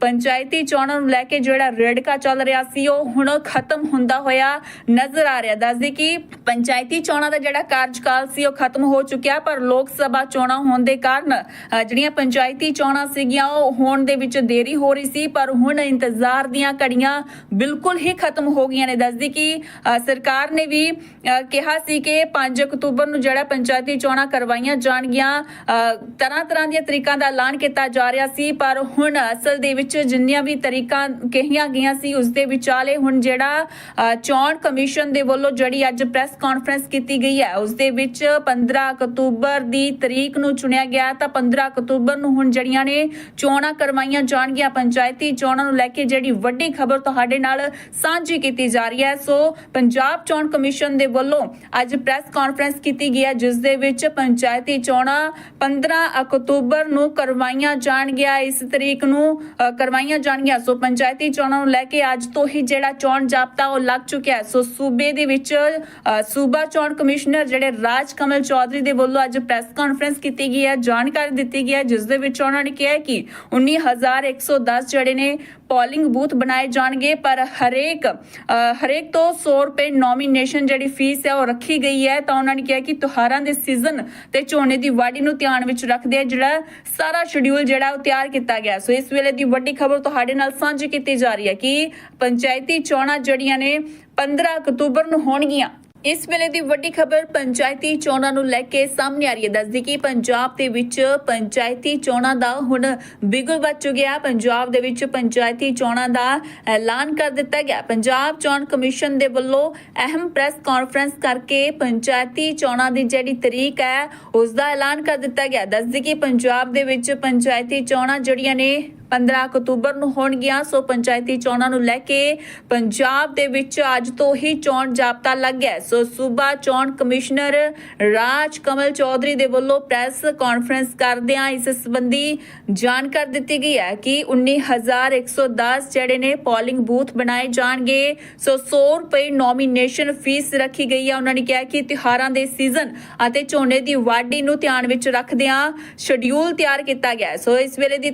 ਪੰਚਾਇਤੀ ਚੋਣਾਂ ਨੂੰ ਲੈ ਕੇ ਜਿਹੜਾ ਰੇੜਕਾ ਚੱਲ ਰਿਹਾ ਸੀ, ਉਹ ਹੁਣ ਖਤਮ ਹੁੰਦਾ ਹੋਇਆ ਨਜ਼ਰ ਆ ਰਿਹਾ। ਦੱਸਦੀ ਕਿ ਪੰਚਾਇਤੀ ਚੋਣਾਂ ਦਾ ਜਿਹੜਾ ਕਾਰਜਕਾਲ ਸੀ, ਉਹ ਖਤਮ ਹੋ ਚੁੱਕਿਆ, ਪਰ ਲੋਕ ਸਭਾ ਚੋਣਾਂ ਹੋਣ ਦੇ ਕਾਰਨ ਜਿਹੜੀਆਂ ਪੰਚਾਇਤੀ ਚੋਣਾਂ ਸੀਗੀਆਂ, ਉਹ ਹੋਣ ਦੇ ਵਿੱਚ ਦੇਰੀ ਹੋ ਰਹੀ ਸੀ, ਪਰ ਹੁਣ ਇੰਤਜ਼ਾਰ ਦੀਆਂ ਘੜੀਆਂ ਬਿਲਕੁਲ ਹੀ ਖਤਮ ਹੋ ਗਈਆਂ ਨੇ। ਦੱਸਦੀ ਕਿ ਸਰਕਾਰ ਨੇ ਵੀ ਕਿਹਾ ਸੀ ਕਿ 5 ਅਕਤੂਬਰ ਨੂੰ ਜਿਹੜਾ ਪੰਚਾਇਤੀ ਚੋਣਾਂ ਕਰਵਾਈਆਂ ਜਾਣਗੀਆਂ। ਤਰ੍ਹਾਂ ਤਰ੍ਹਾਂ ਦੀਆਂ ਤਰੀਕਾਂ ਦਾ ਐਲਾਨ ਕੀਤਾ ਜਾ ਰਿਹਾ ਸੀ, ਪਰ ਹੁਣ ਅਸਲ ਦੇ ਵਿੱਚ ਜਿੰਨੀਆਂ ਵੀ ਤਰੀਕਾਂ ਕਹੀਆਂ ਗਈਆਂ ਸੀ, ਉਸ ਦੇ ਵਿਚਾਲੇ ਹੁਣ ਜਿਹੜਾ ਚੋਣ ਕਮਿਸ਼ਨ ਦੇ ਵੱਲੋਂ ਜਿਹੜੀ ਅੱਜ ਪ੍ਰੈਸ ਕਾਨਫਰੰਸ ਕੀਤੀ ਗਈ ਹੈ, ਉਸ ਦੇ ਵਿੱਚ 15 ਅਕਤੂਬਰ ਦੀ ਤਰੀਕ ਨੂੰ ਚੁਣਿਆ ਗਿਆ ਤਾਂ 15 ਅਕਤੂਬਰ ਨੂੰ ਹੁਣ ਜਿਹੜੀਆਂ ਨੇ ਚੋਣਾਂ ਕਰਵਾਈਆਂ ਜਾਣਗੀਆਂ, ਪੰਚਾਇਤੀ ਚੋਣਾਂ ਨੂੰ ਲੈ ਕੇ ਜਿਹੜੀ ਵੱਡੀ ਖਬਰ ਤੁਹਾਡੇ ਨਾਲ ਸਾਂਝੀ ਕੀਤੀ ਜਾ ਰਹੀ ਹੈ। ਸੋ ਪੰਜਾਬ ਚੋਣ ਕਮਿਸ਼ਨ ਦੇ ਵੱਲੋਂ ਅੱਜ ਪ੍ਰੈਸ ਕਾਨਫਰੰਸ ਕੀਤੀ ਗਈ ਹੈ, ਜਿਸ ਦੇ ਵਿੱਚ ਪੰਚਾਇਤੀ ਚੋਣਾਂ 15 ਅਕਤੂਬਰ ਨੂੰ ਕਰਵਾਈਆਂ ਜਾਣਗੀਆਂ। ਇਸ ਤਰੀਕ ਨੂੰ ਕਰਵਾਈਆਂ ਜਾਣਗੀਆਂ। ਸੋ ਪੰਚਾਇਤੀ ਚੋਣਾਂ ਨੂੰ ਲੈ ਕੇ ਅੱਜ ਤੋਂ ਹੀ ਜਿਹੜਾ ਚੋਣ ਜਾਬਤਾ ਉਹ ਲੱਗ ਚੁੱਕਿਆ ਹੈ। ਸੋ ਸੂਬੇ ਦੇ ਵਿੱਚ ਸੂਬਾ ਚੋਣ ਕਮਿਸ਼ਨਰ ਜਿਹੜੇ ਰਾਜ ਕਮਲ ਚੌਧਰੀ ਦੇ ਵੱਲੋਂ ਅੱਜ ਪ੍ਰੈਸ ਕਾਨਫਰੰਸ ਕੀਤੀ ਗਈ ਹੈ, ਜਾਣਕਾਰੀ ਦਿੱਤੀ ਗਈ ਹੈ, ਜਿਸ ਦੇ ਵਿੱਚ ਉਹਨਾਂ ਨੇ ਕਿਹਾ ਹੈ ਕਿ 19110 ਜਿਹੜੇ ਨੇ ਪੋਲਿੰਗ ਬੂਥ ਬਣਾਏ ਜਾਣਗੇ, ਪਰ ਹਰੇਕ ਹਰੇਕ ਤੋਂ 100 ਰੁਪਏ ਨੋਮੀਨੇਸ਼ਨ ਜਿਹੜੀ ਫੀਸ ਹੈ ਉਹ ਰੱਖੀ ਗਈ ਹੈ। ਤਾਂ ਉਹਨਾਂ ਨੇ ਕਿਹਾ ਕਿ ਤਿਉਹਾਰਾਂ ਦੇ ਸੀਜ਼ਨ ਤੇ ਝੋਨੇ ਦੀ ਵਾਢੀ ਨੂੰ ਧਿਆਨ ਵਿੱਚ ਰੱਖਦੇ ਜਿਹੜਾ ਸਾਰਾ ਸ਼ਡਿਊਲ ਜਿਹੜਾ ਉਹ ਤਿਆਰ ਕੀਤਾ ਗਿਆ। ਸੋ ਇਸ ਵੇਲੇ ਦੀ ਵੱਡੀ ਖਬਰ ਤੁਹਾਡੇ ਨਾਲ ਸਾਂਝੀ ਕੀਤੀ ਜਾ ਰਹੀ ਹੈ ਕਿ ਪੰਚਾਇਤੀ ਚੋਣਾਂ ਜਿਹੜੀਆਂ ਨੇ 15 ਅਕਤੂਬਰ ਨੂੰ ਹੋਣਗੀਆਂ। ਇਸ ਵੇਲੇ ਦੀ ਵੱਡੀ ਖਬਰ ਪੰਚਾਇਤੀ ਚੋਣਾਂ ਨੂੰ ਲੈ ਕੇ ਸਾਹਮਣੇ ਆ ਰਹੀ ਹੈ। ਦੱਸਦੀ ਕਿ ਪੰਜਾਬ ਦੇ ਵਿੱਚ ਪੰਚਾਇਤੀ ਚੋਣਾਂ ਦਾ ਹੁਣ ਬਿਗਲ ਵੱਜ ਚੁੱਕਿਆ। ਪੰਜਾਬ ਦੇ ਵਿੱਚ ਪੰਚਾਇਤੀ ਚੋਣਾਂ ਦਾ ਐਲਾਨ ਕਰ ਦਿੱਤਾ ਗਿਆ। ਪੰਜਾਬ ਚੋਣ ਕਮਿਸ਼ਨ ਦੇ ਵੱਲੋਂ ਅਹਿਮ ਪ੍ਰੈਸ ਕਾਨਫਰੰਸ ਕਰਕੇ ਪੰਚਾਇਤੀ ਚੋਣਾਂ ਦੀ ਜਿਹੜੀ ਤਰੀਕ ਹੈ, ਉਸ ਦਾ ਐਲਾਨ ਕਰ ਦਿੱਤਾ ਗਿਆ। ਦੱਸਦੀ ਕਿ ਪੰਜਾਬ ਦੇ ਵਿੱਚ ਪੰਚਾਇਤੀ ਚੋਣਾਂ ਜਿਹੜੀਆਂ ਨੇ 15 ਅਕਤੂਬਰ ਨੂੰ ਹੋਣਗੀਆਂ, ਸੋ ਪੰਚਾਇਤੀ ਚੋਣਾਂ ਨੂੰ ਲੈ ਕੇ ਪੰਜਾਬ ਦੇ ਵਿੱਚ ਅੱਜ ਤੋਂ ਹੀ ਚੋਣ ਜਾਬਤਾ ਲੱਗ ਗਿਆ ਸੋ ਸੂਬਾ ਚੋਣ ਕਮਿਸ਼ਨਰ ਰਾਜ ਕਮਲ ਚੌਧਰੀ ਦੇ ਵੱਲੋਂ ਪ੍ਰੈਸ ਕਾਨਫਰੰਸ ਕਰਦਿਆਂ ਇਸ ਸੰਬੰਧੀ ਜਾਣਕਾਰੀ ਦਿੱਤੀ ਗਈ ਹੈ ਕਿ 19110 ਜਿਹੜੇ ਨੇ ਪੋਲਿੰਗ ਬੂਥ ਬਣਾਏ ਜਾਣਗੇ, ਸੋ 100 ਰੁਪਏ ਨੋਮੀਨੇਸ਼ਨ ਫੀਸ ਰੱਖੀ ਗਈ ਹੈ। ਉਹਨਾਂ ਨੇ ਕਿਹਾ ਕਿ ਤਿਉਹਾਰਾਂ ਦੇ ਸੀਜ਼ਨ ਅਤੇ ਝੋਨੇ ਦੀ ਵਾਢੀ ਨੂੰ ਧਿਆਨ ਵਿੱਚ ਰੱਖਦਿਆਂ ਸ਼ਡਿਊਲ ਤਿਆਰ ਕੀਤਾ ਗਿਆ ਸੋ ਇਸ ਵੇਲੇ ਦੀ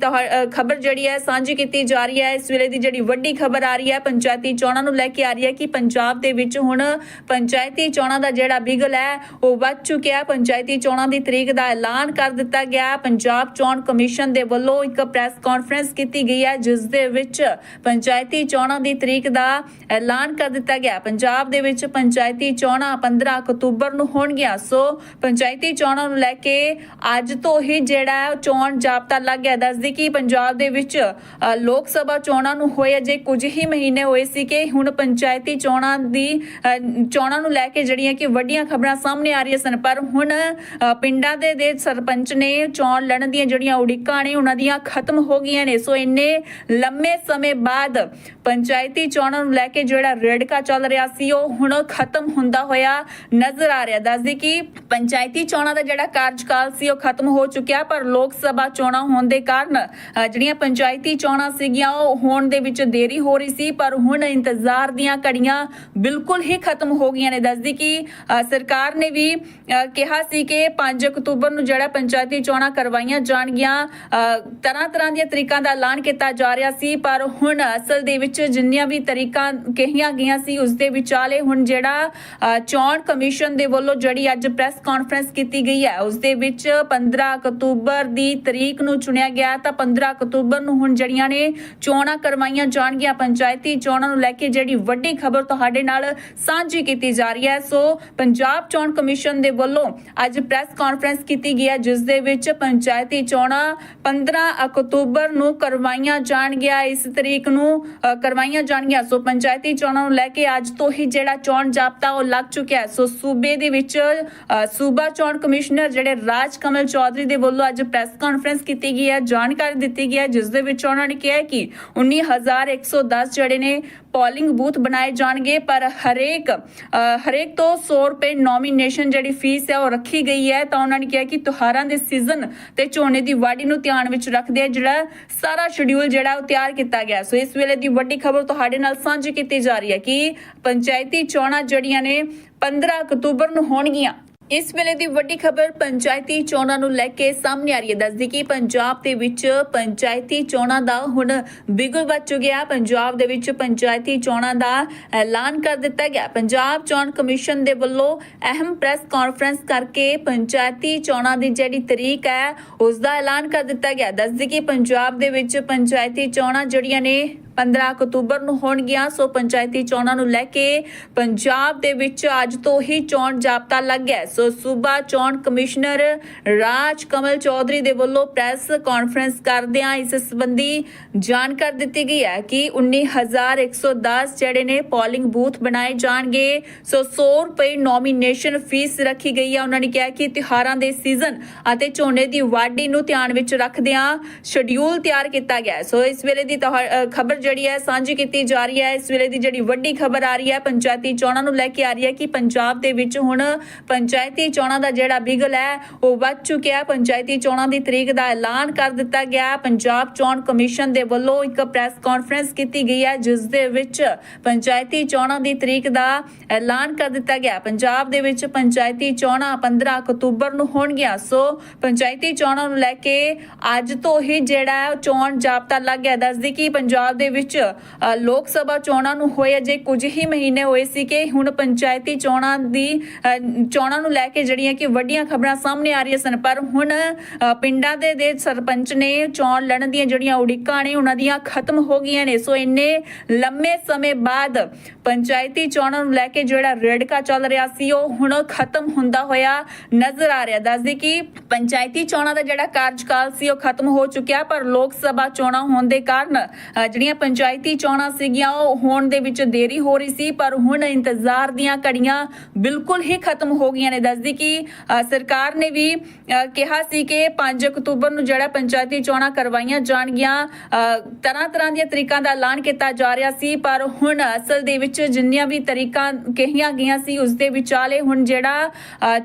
ਖਬਰ ਜਿਹੜੀ ਹੈ ਸਾਂਝੀ ਕੀਤੀ ਜਾ ਰਹੀ ਹੈ। ਇਸ ਵੇਲੇ ਦੀ ਜਿਹੜੀ ਵੱਡੀ ਖਬਰ ਆ ਰਹੀ ਹੈ, ਪੰਚਾਇਤੀ ਚੋਣਾਂ ਨੂੰ ਲੈ ਕੇ ਆ ਰਹੀ ਹੈ ਕਿ ਪੰਜਾਬ ਦੇ ਵਿੱਚ ਹੁਣ ਪੰਚਾਇਤੀ ਚੋਣਾਂ ਦਾ ਜਿਹੜਾ ਬਿਗਲ ਹੈ, ਉਹ ਵੱਧ ਚੁੱਕਿਆ। ਪੰਚਾਇਤੀ ਚੋਣਾਂ ਦੀ ਤਰੀਕ ਦਾ ਐਲਾਨ ਕਰ ਦਿੱਤਾ ਗਿਆ। ਪੰਜਾਬ ਚੋਣ ਕਮਿਸ਼ਨ ਦੇ ਵੱਲੋਂ ਇੱਕ ਪ੍ਰੈਸ ਕਾਨਫਰੰਸ ਕੀਤੀ ਗਈ ਹੈ, ਜਿਸ ਦੇ ਵਿੱਚ ਪੰਚਾਇਤੀ ਚੋਣਾਂ ਦੀ ਤਰੀਕ ਦਾ ਐਲਾਨ ਕਰ ਦਿੱਤਾ ਗਿਆ। ਪੰਜਾਬ ਦੇ ਵਿੱਚ ਪੰਚਾਇਤੀ ਚੋਣਾਂ 15 ਅਕਤੂਬਰ ਨੂੰ ਹੋਣਗੀਆਂ। ਸੋ ਪੰਚਾਇਤੀ ਚੋਣਾਂ ਨੂੰ ਲੈ ਕੇ ਅੱਜ ਤੋਂ ਹੀ ਜਿਹੜਾ ਚੋਣ ਜਾਬਤਾ ਲੱਗ ਗਿਆ। ਦੱਸਦੀ ਕਿ ਪੰਜਾਬ ਦੇ ਵਿੱਚ ਲੋਕ ਸਭਾ ਚੋਣਾਂ ਨੂੰ ਹੋਏ ਅਜੇ ਕੁਝ ਹੀ ਮਹੀਨੇ ਹੋਏ ਸੀ ਕਿ ਹੁਣ ਪੰਚਾਇਤੀ ਚੋਣਾਂ ਦੀ ਚੋਣਾਂ ਨੂੰ ਲੈ ਕੇ ਜਿਹੜੀਆਂ ਕਿ ਵੱਡੀਆਂ ਖਬਰਾਂ ਸਾਹਮਣੇ ਆ ਰਹੀਆਂ ਸਨ ਪਰ ਹੁਣ ਪਿੰਡਾਂ ਦੇ ਦੇ ਸਰਪੰਚ ਨੇ ਚੋਣ ਲੜਨ ਦੀਆਂ ਜਿਹੜੀਆਂ ਉਡੀਕਾਂ ਨੇ ਉਹਨਾਂ ਦੀਆਂ ਖਤਮ ਹੋ ਗਈਆਂ ਨੇ। ਸੋ ਇੰਨੇ ਲੰਮੇ ਸਮੇਂ ਬਾਅਦ ਪੰਚਾਇਤੀ ਚੋਣਾਂ ਨੂੰ ਲੈ ਕੇ ਜਿਹੜਾ ਰੇੜਕਾ ਚੱਲ ਰਿਹਾ ਸੀ ਉਹ ਹੁਣ ਖਤਮ ਹੁੰਦਾ ਹੋਇਆ ਨਜ਼ਰ ਆ ਰਿਹਾ। ਦੱਸਦੀ ਕਿ ਪੰਚਾਇਤੀ ਚੋਣਾਂ ਦਾ ਜਿਹੜਾ ਕਾਰਜਕਾਲ ਸੀ ਉਹ ਖਤਮ ਹੋ ਚੁੱਕਿਆ ਪਰ ਲੋਕ ਸਭਾ ਚੋਣਾਂ ਹੋਣ ਦੇ ਕਾਰਨ ਅ, ਜਿਹੜੀਆਂ ਪੰਚਾਇਤੀ ਚੋਣਾਂ ਸੀਗੀਆਂ ਉਹ ਹੋਣ ਦੇ ਵਿੱਚ ਦੇਰੀ ਹੋ ਰਹੀ ਸੀ ਪਰ ਹੁਣ ਇੰਤਜ਼ਾਰ ਦੀਆਂ ਘੜੀਆਂ ਬਿਲਕੁਲ ਹੀ ਖਤਮ ਹੋ ਗਈਆਂ ਨੇ। ਦੱਸਦੀ ਕਿ ਸਰਕਾਰ ਨੇ ਵੀ ਅ, ਕਿਹਾ ਸੀ ਕਿ 5 ਅਕਤੂਬਰ ਨੂੰ ਜਿਹੜਾ ਪੰਚਾਇਤੀ ਚੋਣਾਂ ਕਰਵਾਈਆਂ ਜਾਣਗੀਆਂ ਤਰ੍ਹਾਂ ਤਰ੍ਹਾਂ ਦੀਆਂ ਤਰੀਕਾਂ ਦਾ ਐਲਾਨ ਕੀਤਾ ਜਾ ਰਿਹਾ ਸੀ ਪਰ ਹੁਣ ਅਸਲ ਦੇ ਵਿੱਚ ਜਿੰਨੀਆਂ ਵੀ ਤਰੀਕਾਂ ਕਹੀਆਂ ਗਈਆਂ ਸੀ ਉਸ ਦੇ ਵਿਚਾਲੇ ਹੁਣ ਜਿਹੜਾ ਚੋਣ ਕਮਿਸ਼ਨ ਦੇ ਵੱਲੋਂ ਜਿਹੜੀ ਅੱਜ ਪ੍ਰੈਸ ਕਾਨਫਰੰਸ ਕੀਤੀ ਗਈ ਹੈ ਉਸ ਦੇ ਵਿੱਚ 15 ਅਕਤੂਬਰ ਦੀ ਤਰੀਕ ਨੂੰ ਚੁਣਿਆ ਗਿਆ ਤਾਂ 15 ਅਕਤੂਬਰ ਨੂੰ ਹੁਣ ਜਿਹੜੀਆਂ ਨੇ ਚੋਣਾਂ ਕਰਵਾਈਆਂ ਜਾਣਗੀਆਂ ਪੰਚਾਇਤੀ ਚੋਣਾਂ ਨੂੰ ਲੈ ਕੇ ਜਿਹੜੀ ਵੱਡੀ ਖਬਰ ਤੁਹਾਡੇ ਨਾਲ ਸਾਂਝੀ ਕੀਤੀ ਜਾ ਰਹੀ ਹੈ। ਸੋ ਪੰਜਾਬ ਚੋਣ ਕਮਿਸ਼ਨ ਦੇ ਵੱਲੋਂ ਅੱਜ ਪ੍ਰੈਸ ਕਾਨਫਰੰਸ ਕੀਤੀ ਗਈ ਹੈ ਜਿਸ ਦੇ ਵਿੱਚ ਪੰਚਾਇਤੀ ਚੋਣਾਂ 15 ਅਕਤੂਬਰ ਨੂੰ ਕਰਵਾਈਆਂ ਜਾਣਗੀਆਂ ਇਸ ਤਰੀਕ ਨੂੰ ਕਰਵਾਈਆਂ ਜਾਣਗੀਆਂ। ਸੋ ਪੰਚਾਇਤੀ ਚੋਣਾਂ ਨੂੰ ਲੈ ਕੇ ਅੱਜ ਤੋਂ ਹੀ ਜਿਹੜਾ ਚੋਣ ਜਾਬਤਾ ਉਹ ਲੱਗ ਚੁੱਕਿਆ ਹੈ। ਸੋ ਸੂਬੇ ਦੇ ਵਿੱਚ ਅ, ਸੂਬਾ ਚੋਣ ਕਮਿਸ਼ਨਰ ਜਿਹੜੇ ਰਾਜ ਕਮਲ ਚੌਧਰੀ ਦੇ ਵੱਲੋਂ ਅੱਜ ਪ੍ਰੈਸ ਕਾਨਫਰੰਸ ਕੀਤੀ ਗਈ ਹੈ ਜਾਣਕਾਰੀ ਦਿੱਤੀ ਗਈ ਹੈ ਜਿਸ ਦੇ ਵਿੱਚ ਉਹਨਾਂ ਨੇ ਕਿਹਾ ਕਿ 19110 ਜਿਹੜੇ ਨੇ ਪੋਲਿੰਗ ਬੂਥ ਬਣਾਏ ਜਾਣਗੇ, ਪਰ ਹਰੇਕ ਹਰੇਕ ਤੋਂ 100 ਰੁਪਏ ਨੋਮੀਨੇਸ਼ਨ ਜਿਹੜੀ ਫੀਸ ਹੈ ਉਹ ਰੱਖੀ ਗਈ ਹੈ। ਤਾਂ ਉਹਨਾਂ ਨੇ ਕਿਹਾ ਕਿ ਤਿਉਹਾਰਾਂ ਦੇ ਸੀਜ਼ਨ ਤੇ ਝੋਨੇ ਦੀ ਵਾਢੀ ਨੂੰ ਧਿਆਨ ਵਿੱਚ ਰੱਖਦੇ ਜਿਹੜਾ ਸਾਰਾ ਸ਼ਡਿਊਲ ਜਿਹੜਾ ਉਹ ਤਿਆਰ ਕੀਤਾ ਗਿਆ। ਸੋ ਇਸ ਵੇਲੇ ਦੀ ਵੱਡੀ ਖਬਰ ਤੁਹਾਡੇ ਨਾਲ ਸਾਂਝੀ ਕੀਤੀ ਜਾ ਰਹੀ ਹੈ ਕਿ ਪੰਚਾਇਤੀ ਚੋਣਾਂ ਜਿਹੜੀਆਂ ਨੇ 15 ਅਕਤੂਬਰ ਨੂੰ ਹੋਣਗੀਆਂ। ਇਸ ਵੇਲੇ ਦੀ ਵੱਡੀ ਖਬਰ, ਪੰਚਾਇਤੀ ਚੋਣਾਂ ਨੂੰ ਲੈ ਕੇ ਸਾਹਮਣੇ ਆ ਰਹੀ ਹੈ। ਦੱਸਦੀ ਕਿ ਪੰਜਾਬ ਦੇ ਵਿੱਚ ਪੰਚਾਇਤੀ ਚੋਣਾਂ ਦਾ ਹੁਣ ਬਿਗੁਲ ਵੱਜ ਚੁੱਕਿਆ। ਪੰਜਾਬ ਦੇ ਵਿੱਚ ਪੰਚਾਇਤੀ ਚੋਣਾਂ ਦਾ ਐਲਾਨ ਕਰ ਦਿੱਤਾ ਗਿਆ। ਪੰਜਾਬ ਚੋਣ ਕਮਿਸ਼ਨ ਦੇ ਵੱਲੋਂ ਅਹਿਮ ਪ੍ਰੈਸ ਕਾਨਫਰੰਸ ਕਰਕੇ ਪੰਚਾਇਤੀ ਚੋਣਾਂ ਦੀ ਜਿਹੜੀ ਤਰੀਕ ਹੈ, ਉਸ ਦਾ ਐਲਾਨ ਕਰ ਦਿੱਤਾ ਗਿਆ। ਦੱਸਦੀ ਕਿ ਪੰਜਾਬ ਦੇ ਵਿੱਚ ਪੰਚਾਇਤੀ ਚੋਣਾਂ ਜਿਹੜੀਆਂ ਨੇ 15 ਅਕਤੂਬਰ ਨੂੰ ਹੋਣਗੀਆਂ, ਸੋ ਪੰਚਾਇਤੀ ਚੋਣਾਂ ਨੂੰ ਲੈ ਕੇ ਪੰਜਾਬ ਦੇ ਵਿੱਚ ਅੱਜ ਤੋਂ ਹੀ ਚੋਣ ਜਾਬਤਾ ਲੱਗ ਗਿਆ ਸੋ ਸੂਬਾ ਚੋਣ ਕਮਿਸ਼ਨਰ ਰਾਜ ਕਮਲ ਚੌਧਰੀ ਦੇ ਵੱਲੋਂ ਪ੍ਰੈਸ ਕਾਨਫਰੰਸ ਕਰਦਿਆਂ ਇਸ ਸੰਬੰਧੀ ਜਾਣਕਾਰੀ ਦਿੱਤੀ ਗਈ ਹੈ ਕਿ 19110 ਜਿਹੜੇ ਨੇ ਪੋਲਿੰਗ ਬੂਥ ਬਣਾਏ ਜਾਣਗੇ, ਸੋ 100 ਰੁਪਏ ਨੋਮੀਨੇਸ਼ਨ ਫੀਸ ਰੱਖੀ ਗਈ ਹੈ। ਉਹਨਾਂ ਨੇ ਕਿਹਾ ਕਿ ਤਿਉਹਾਰਾਂ ਦੇ ਸੀਜ਼ਨ ਅਤੇ ਝੋਨੇ ਦੀ ਵਾਢੀ ਨੂੰ ਧਿਆਨ ਵਿੱਚ ਰੱਖਦਿਆਂ ਸ਼ਡਿਊਲ ਤਿਆਰ ਕੀਤਾ ਗਿਆ ਸੋ ਇਸ ਵੇਲੇ ਦੀ ਖਬਰ ਜਿਹੜੀ ਹੈ, ਸਾਂਝੀ ਕੀਤੀ ਜਾ ਰਹੀ ਹੈ। ਇਸ ਵੇਲੇ ਦੀ ਜਿਹੜੀ ਵੱਡੀ ਖਬਰ ਆ ਰਹੀ ਹੈ, ਪੰਚਾਇਤੀ ਚੋਣਾਂ ਨੂੰ ਲੈ ਕੇ ਆ ਰਹੀ ਹੈ ਕਿ ਪੰਜਾਬ ਦੇ ਵਿੱਚ ਹੁਣ ਪੰਚਾਇਤੀ ਚੋਣਾਂ ਦਾ ਜਿਹੜਾ ਬਿਗਲ ਹੈ, ਉਹ ਵੱਧ ਚੁੱਕਿਆ। ਪੰਚਾਇਤੀ ਚੋਣਾਂ ਦੀ ਤਰੀਕ ਦਾ ਐਲਾਨ ਕਰ ਦਿੱਤਾ ਗਿਆ। ਪੰਜਾਬ ਚੋਣ ਕਮਿਸ਼ਨ ਦੇ ਵੱਲੋਂ ਇੱਕ ਪ੍ਰੈਸ ਕਾਨਫਰੰਸ ਕੀਤੀ ਗਈ ਹੈ, ਜਿਸ ਦੇ ਵਿੱਚ ਪੰਚਾਇਤੀ ਚੋਣਾਂ ਦੀ ਤਰੀਕ ਦਾ ਐਲਾਨ ਕਰ ਦਿੱਤਾ ਗਿਆ। ਪੰਜਾਬ ਦੇ ਵਿੱਚ ਪੰਚਾਇਤੀ ਚੋਣਾਂ 15 ਅਕਤੂਬਰ ਨੂੰ ਹੋਣਗੀਆਂ। ਸੋ ਪੰਚਾਇਤੀ ਚੋਣਾਂ ਨੂੰ ਲੈ ਕੇ ਅੱਜ ਤੋਂ ਹੀ ਜਿਹੜਾ ਚੋਣ ਜਾਬਤਾ ਲੱਗ ਗਿਆ। ਦੱਸਦੀ ਕਿ ਪੰਜਾਬ ਦੇ ਵਿੱਚ ਲੋਕ ਸਭਾ ਚੋਣਾਂ ਨੂੰ ਹੋਏ ਅਜੇ ਕੁਝ ਹੀ ਮਹੀਨੇ ਹੋਏ ਸੀ ਕਿ ਹੁਣ ਪੰਚਾਇਤੀ ਚੋਣਾਂ ਦੀ ਚੋਣਾਂ ਨੂੰ ਲੈ ਕੇ ਜਿਹੜੀਆਂ ਕਿ ਵੱਡੀਆਂ ਖਬਰਾਂ ਸਾਹਮਣੇ ਆ ਰਹੀਆਂ ਸਨ ਪਰ ਹੁਣ ਪਿੰਡਾਂ ਦੇ ਦੇ ਸਰਪੰਚ ਨੇ ਚੋਣ ਲੜਨ ਦੀਆਂ ਜਿਹੜੀਆਂ ਉਡੀਕਾਂ ਨੇ ਉਹਨਾਂ ਦੀਆਂ ਖਤਮ ਹੋ ਗਈਆਂ ਨੇ। ਸੋ ਇੰਨੇ ਲੰਮੇ ਸਮੇਂ ਬਾਅਦ ਪੰਚਾਇਤੀ ਚੋਣਾਂ ਨੂੰ ਲੈ ਕੇ ਜਿਹੜਾ ਰੇੜਕਾ ਚੱਲ ਰਿਹਾ ਸੀ ਉਹ ਹੁਣ ਖਤਮ ਹੁੰਦਾ ਹੋਇਆ ਨਜ਼ਰ ਆ ਰਿਹਾ। ਦੱਸਦੀ ਕਿ ਪੰਚਾਇਤੀ ਚੋਣਾਂ ਦਾ ਜਿਹੜਾ ਕਾਰਜਕਾਲ ਸੀ ਉਹ ਖਤਮ ਹੋ ਚੁੱਕਿਆ ਪਰ ਲੋਕ ਸਭਾ ਚੋਣਾਂ ਹੋਣ ਦੇ ਕਾਰਨ ਅ, ਜਿਹੜੀਆਂ ਪੰਚਾਇਤੀ ਚੋਣਾਂ ਸੀਗੀਆਂ ਉਹ ਹੋਣ ਦੇ ਵਿੱਚ ਦੇਰੀ ਹੋ ਰਹੀ ਸੀ ਪਰ ਹੁਣ ਇੰਤਜ਼ਾਰ ਦੀਆਂ ਘੜੀਆਂ ਬਿਲਕੁਲ ਹੀ ਖਤਮ ਹੋ ਗਈਆਂ ਨੇ। ਦੱਸਦੀ ਕਿ ਸਰਕਾਰ ਨੇ ਵੀ ਅ, ਕਿਹਾ ਸੀ ਕਿ 5 ਅਕਤੂਬਰ ਨੂੰ ਜਿਹੜਾ ਪੰਚਾਇਤੀ ਚੋਣਾਂ ਕਰਵਾਈਆਂ ਜਾਣਗੀਆਂ ਤਰ੍ਹਾਂ ਤਰ੍ਹਾਂ ਦੀਆਂ ਤਰੀਕਾਂ ਦਾ ਐਲਾਨ ਕੀਤਾ ਜਾ ਰਿਹਾ ਸੀ ਪਰ ਹੁਣ ਅਸਲ ਦੇ ਵਿੱਚ ਜਿੰਨੀਆਂ ਵੀ ਤਰੀਕਾਂ ਕਹੀਆਂ ਗਈਆਂ ਸੀ ਉਸ ਦੇ ਵਿਚਾਲੇ ਹੁਣ ਜਿਹੜਾ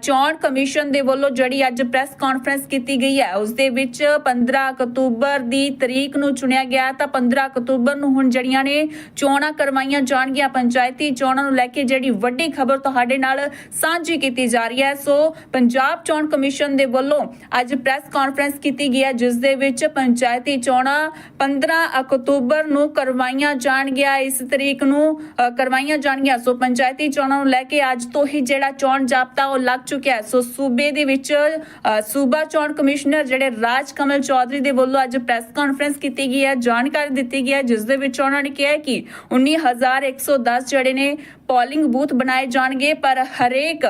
ਚੋਣ ਕਮਿਸ਼ਨ ਦੇ ਵੱਲੋਂ ਜਿਹੜੀ ਅੱਜ ਪ੍ਰੈਸ ਕਾਨਫਰੰਸ ਕੀਤੀ ਗਈ ਹੈ ਉਸ ਦੇ ਵਿੱਚ 15 ਅਕਤੂਬਰ ਦੀ ਤਰੀਕ ਨੂੰ ਚੁਣਿਆ ਗਿਆ ਤਾਂ 15 ਅਕਤੂਬਰ ਨੂੰ ਹੁਣ ਜਿਹੜੀਆਂ ਨੇ ਚੋਣਾਂ ਕਰਵਾਈਆਂ ਜਾਣਗੀਆਂ ਪੰਚਾਇਤੀ ਚੋਣਾਂ ਨੂੰ ਲੈ ਕੇ ਜਿਹੜੀ ਵੱਡੀ ਖਬਰ ਤੁਹਾਡੇ ਨਾਲ ਸਾਂਝੀ ਕੀਤੀ ਜਾ ਰਹੀ ਹੈ। ਸੋ ਪੰਜਾਬ ਚੋਣ ਕਮਿਸ਼ਨ ਦੇ ਵੱਲੋਂ ਅੱਜ ਪ੍ਰੈਸ ਕਾਨਫਰੰਸ ਕੀਤੀ ਗਈ ਹੈ ਜਿਸ ਦੇ ਵਿੱਚ ਪੰਚਾਇਤੀ ਚੋਣਾਂ 15 ਅਕਤੂਬਰ ਨੂੰ ਕਰਵਾਈਆਂ ਜਾਣਗੀਆਂ ਇਸ ਤਰੀਕ ਨੂੰ ਕਰਵਾਈਆਂ ਜਾਣਗੀਆਂ। ਸੋ ਪੰਚਾਇਤੀ ਚੋਣਾਂ ਨੂੰ ਲੈ ਕੇ ਅੱਜ ਤੋਂ ਹੀ ਜਿਹੜਾ ਚੋਣ ਜਾਬਤਾ ਉਹ ਲੱਗ ਚੁੱਕਿਆ ਹੈ। ਸੋ ਸੂਬੇ ਦੇ ਵਿੱਚ ਅ, ਸੂਬਾ ਚੋਣ ਕਮਿਸ਼ਨਰ ਜਿਹੜੇ ਰਾਜ ਕਮਲ ਚੌਧਰੀ ਦੇ ਵੱਲੋਂ ਅੱਜ ਪ੍ਰੈਸ ਕਾਨਫਰੰਸ ਕੀਤੀ ਗਈ ਹੈ ਜਾਣਕਾਰੀ ਦਿੱਤੀ ਗਈ ਹੈ ਜਿਸ ਦੇ ਵਿੱਚ ਉਹਨਾਂ ਨੇ ਕਿਹਾ ਹੈ ਕਿ 19110 ਜਿਹੜੇ ਨੇ ਪੋਲਿੰਗ ਬੂਥ ਬਣਾਏ ਜਾਣਗੇ, ਪਰ ਹਰੇਕ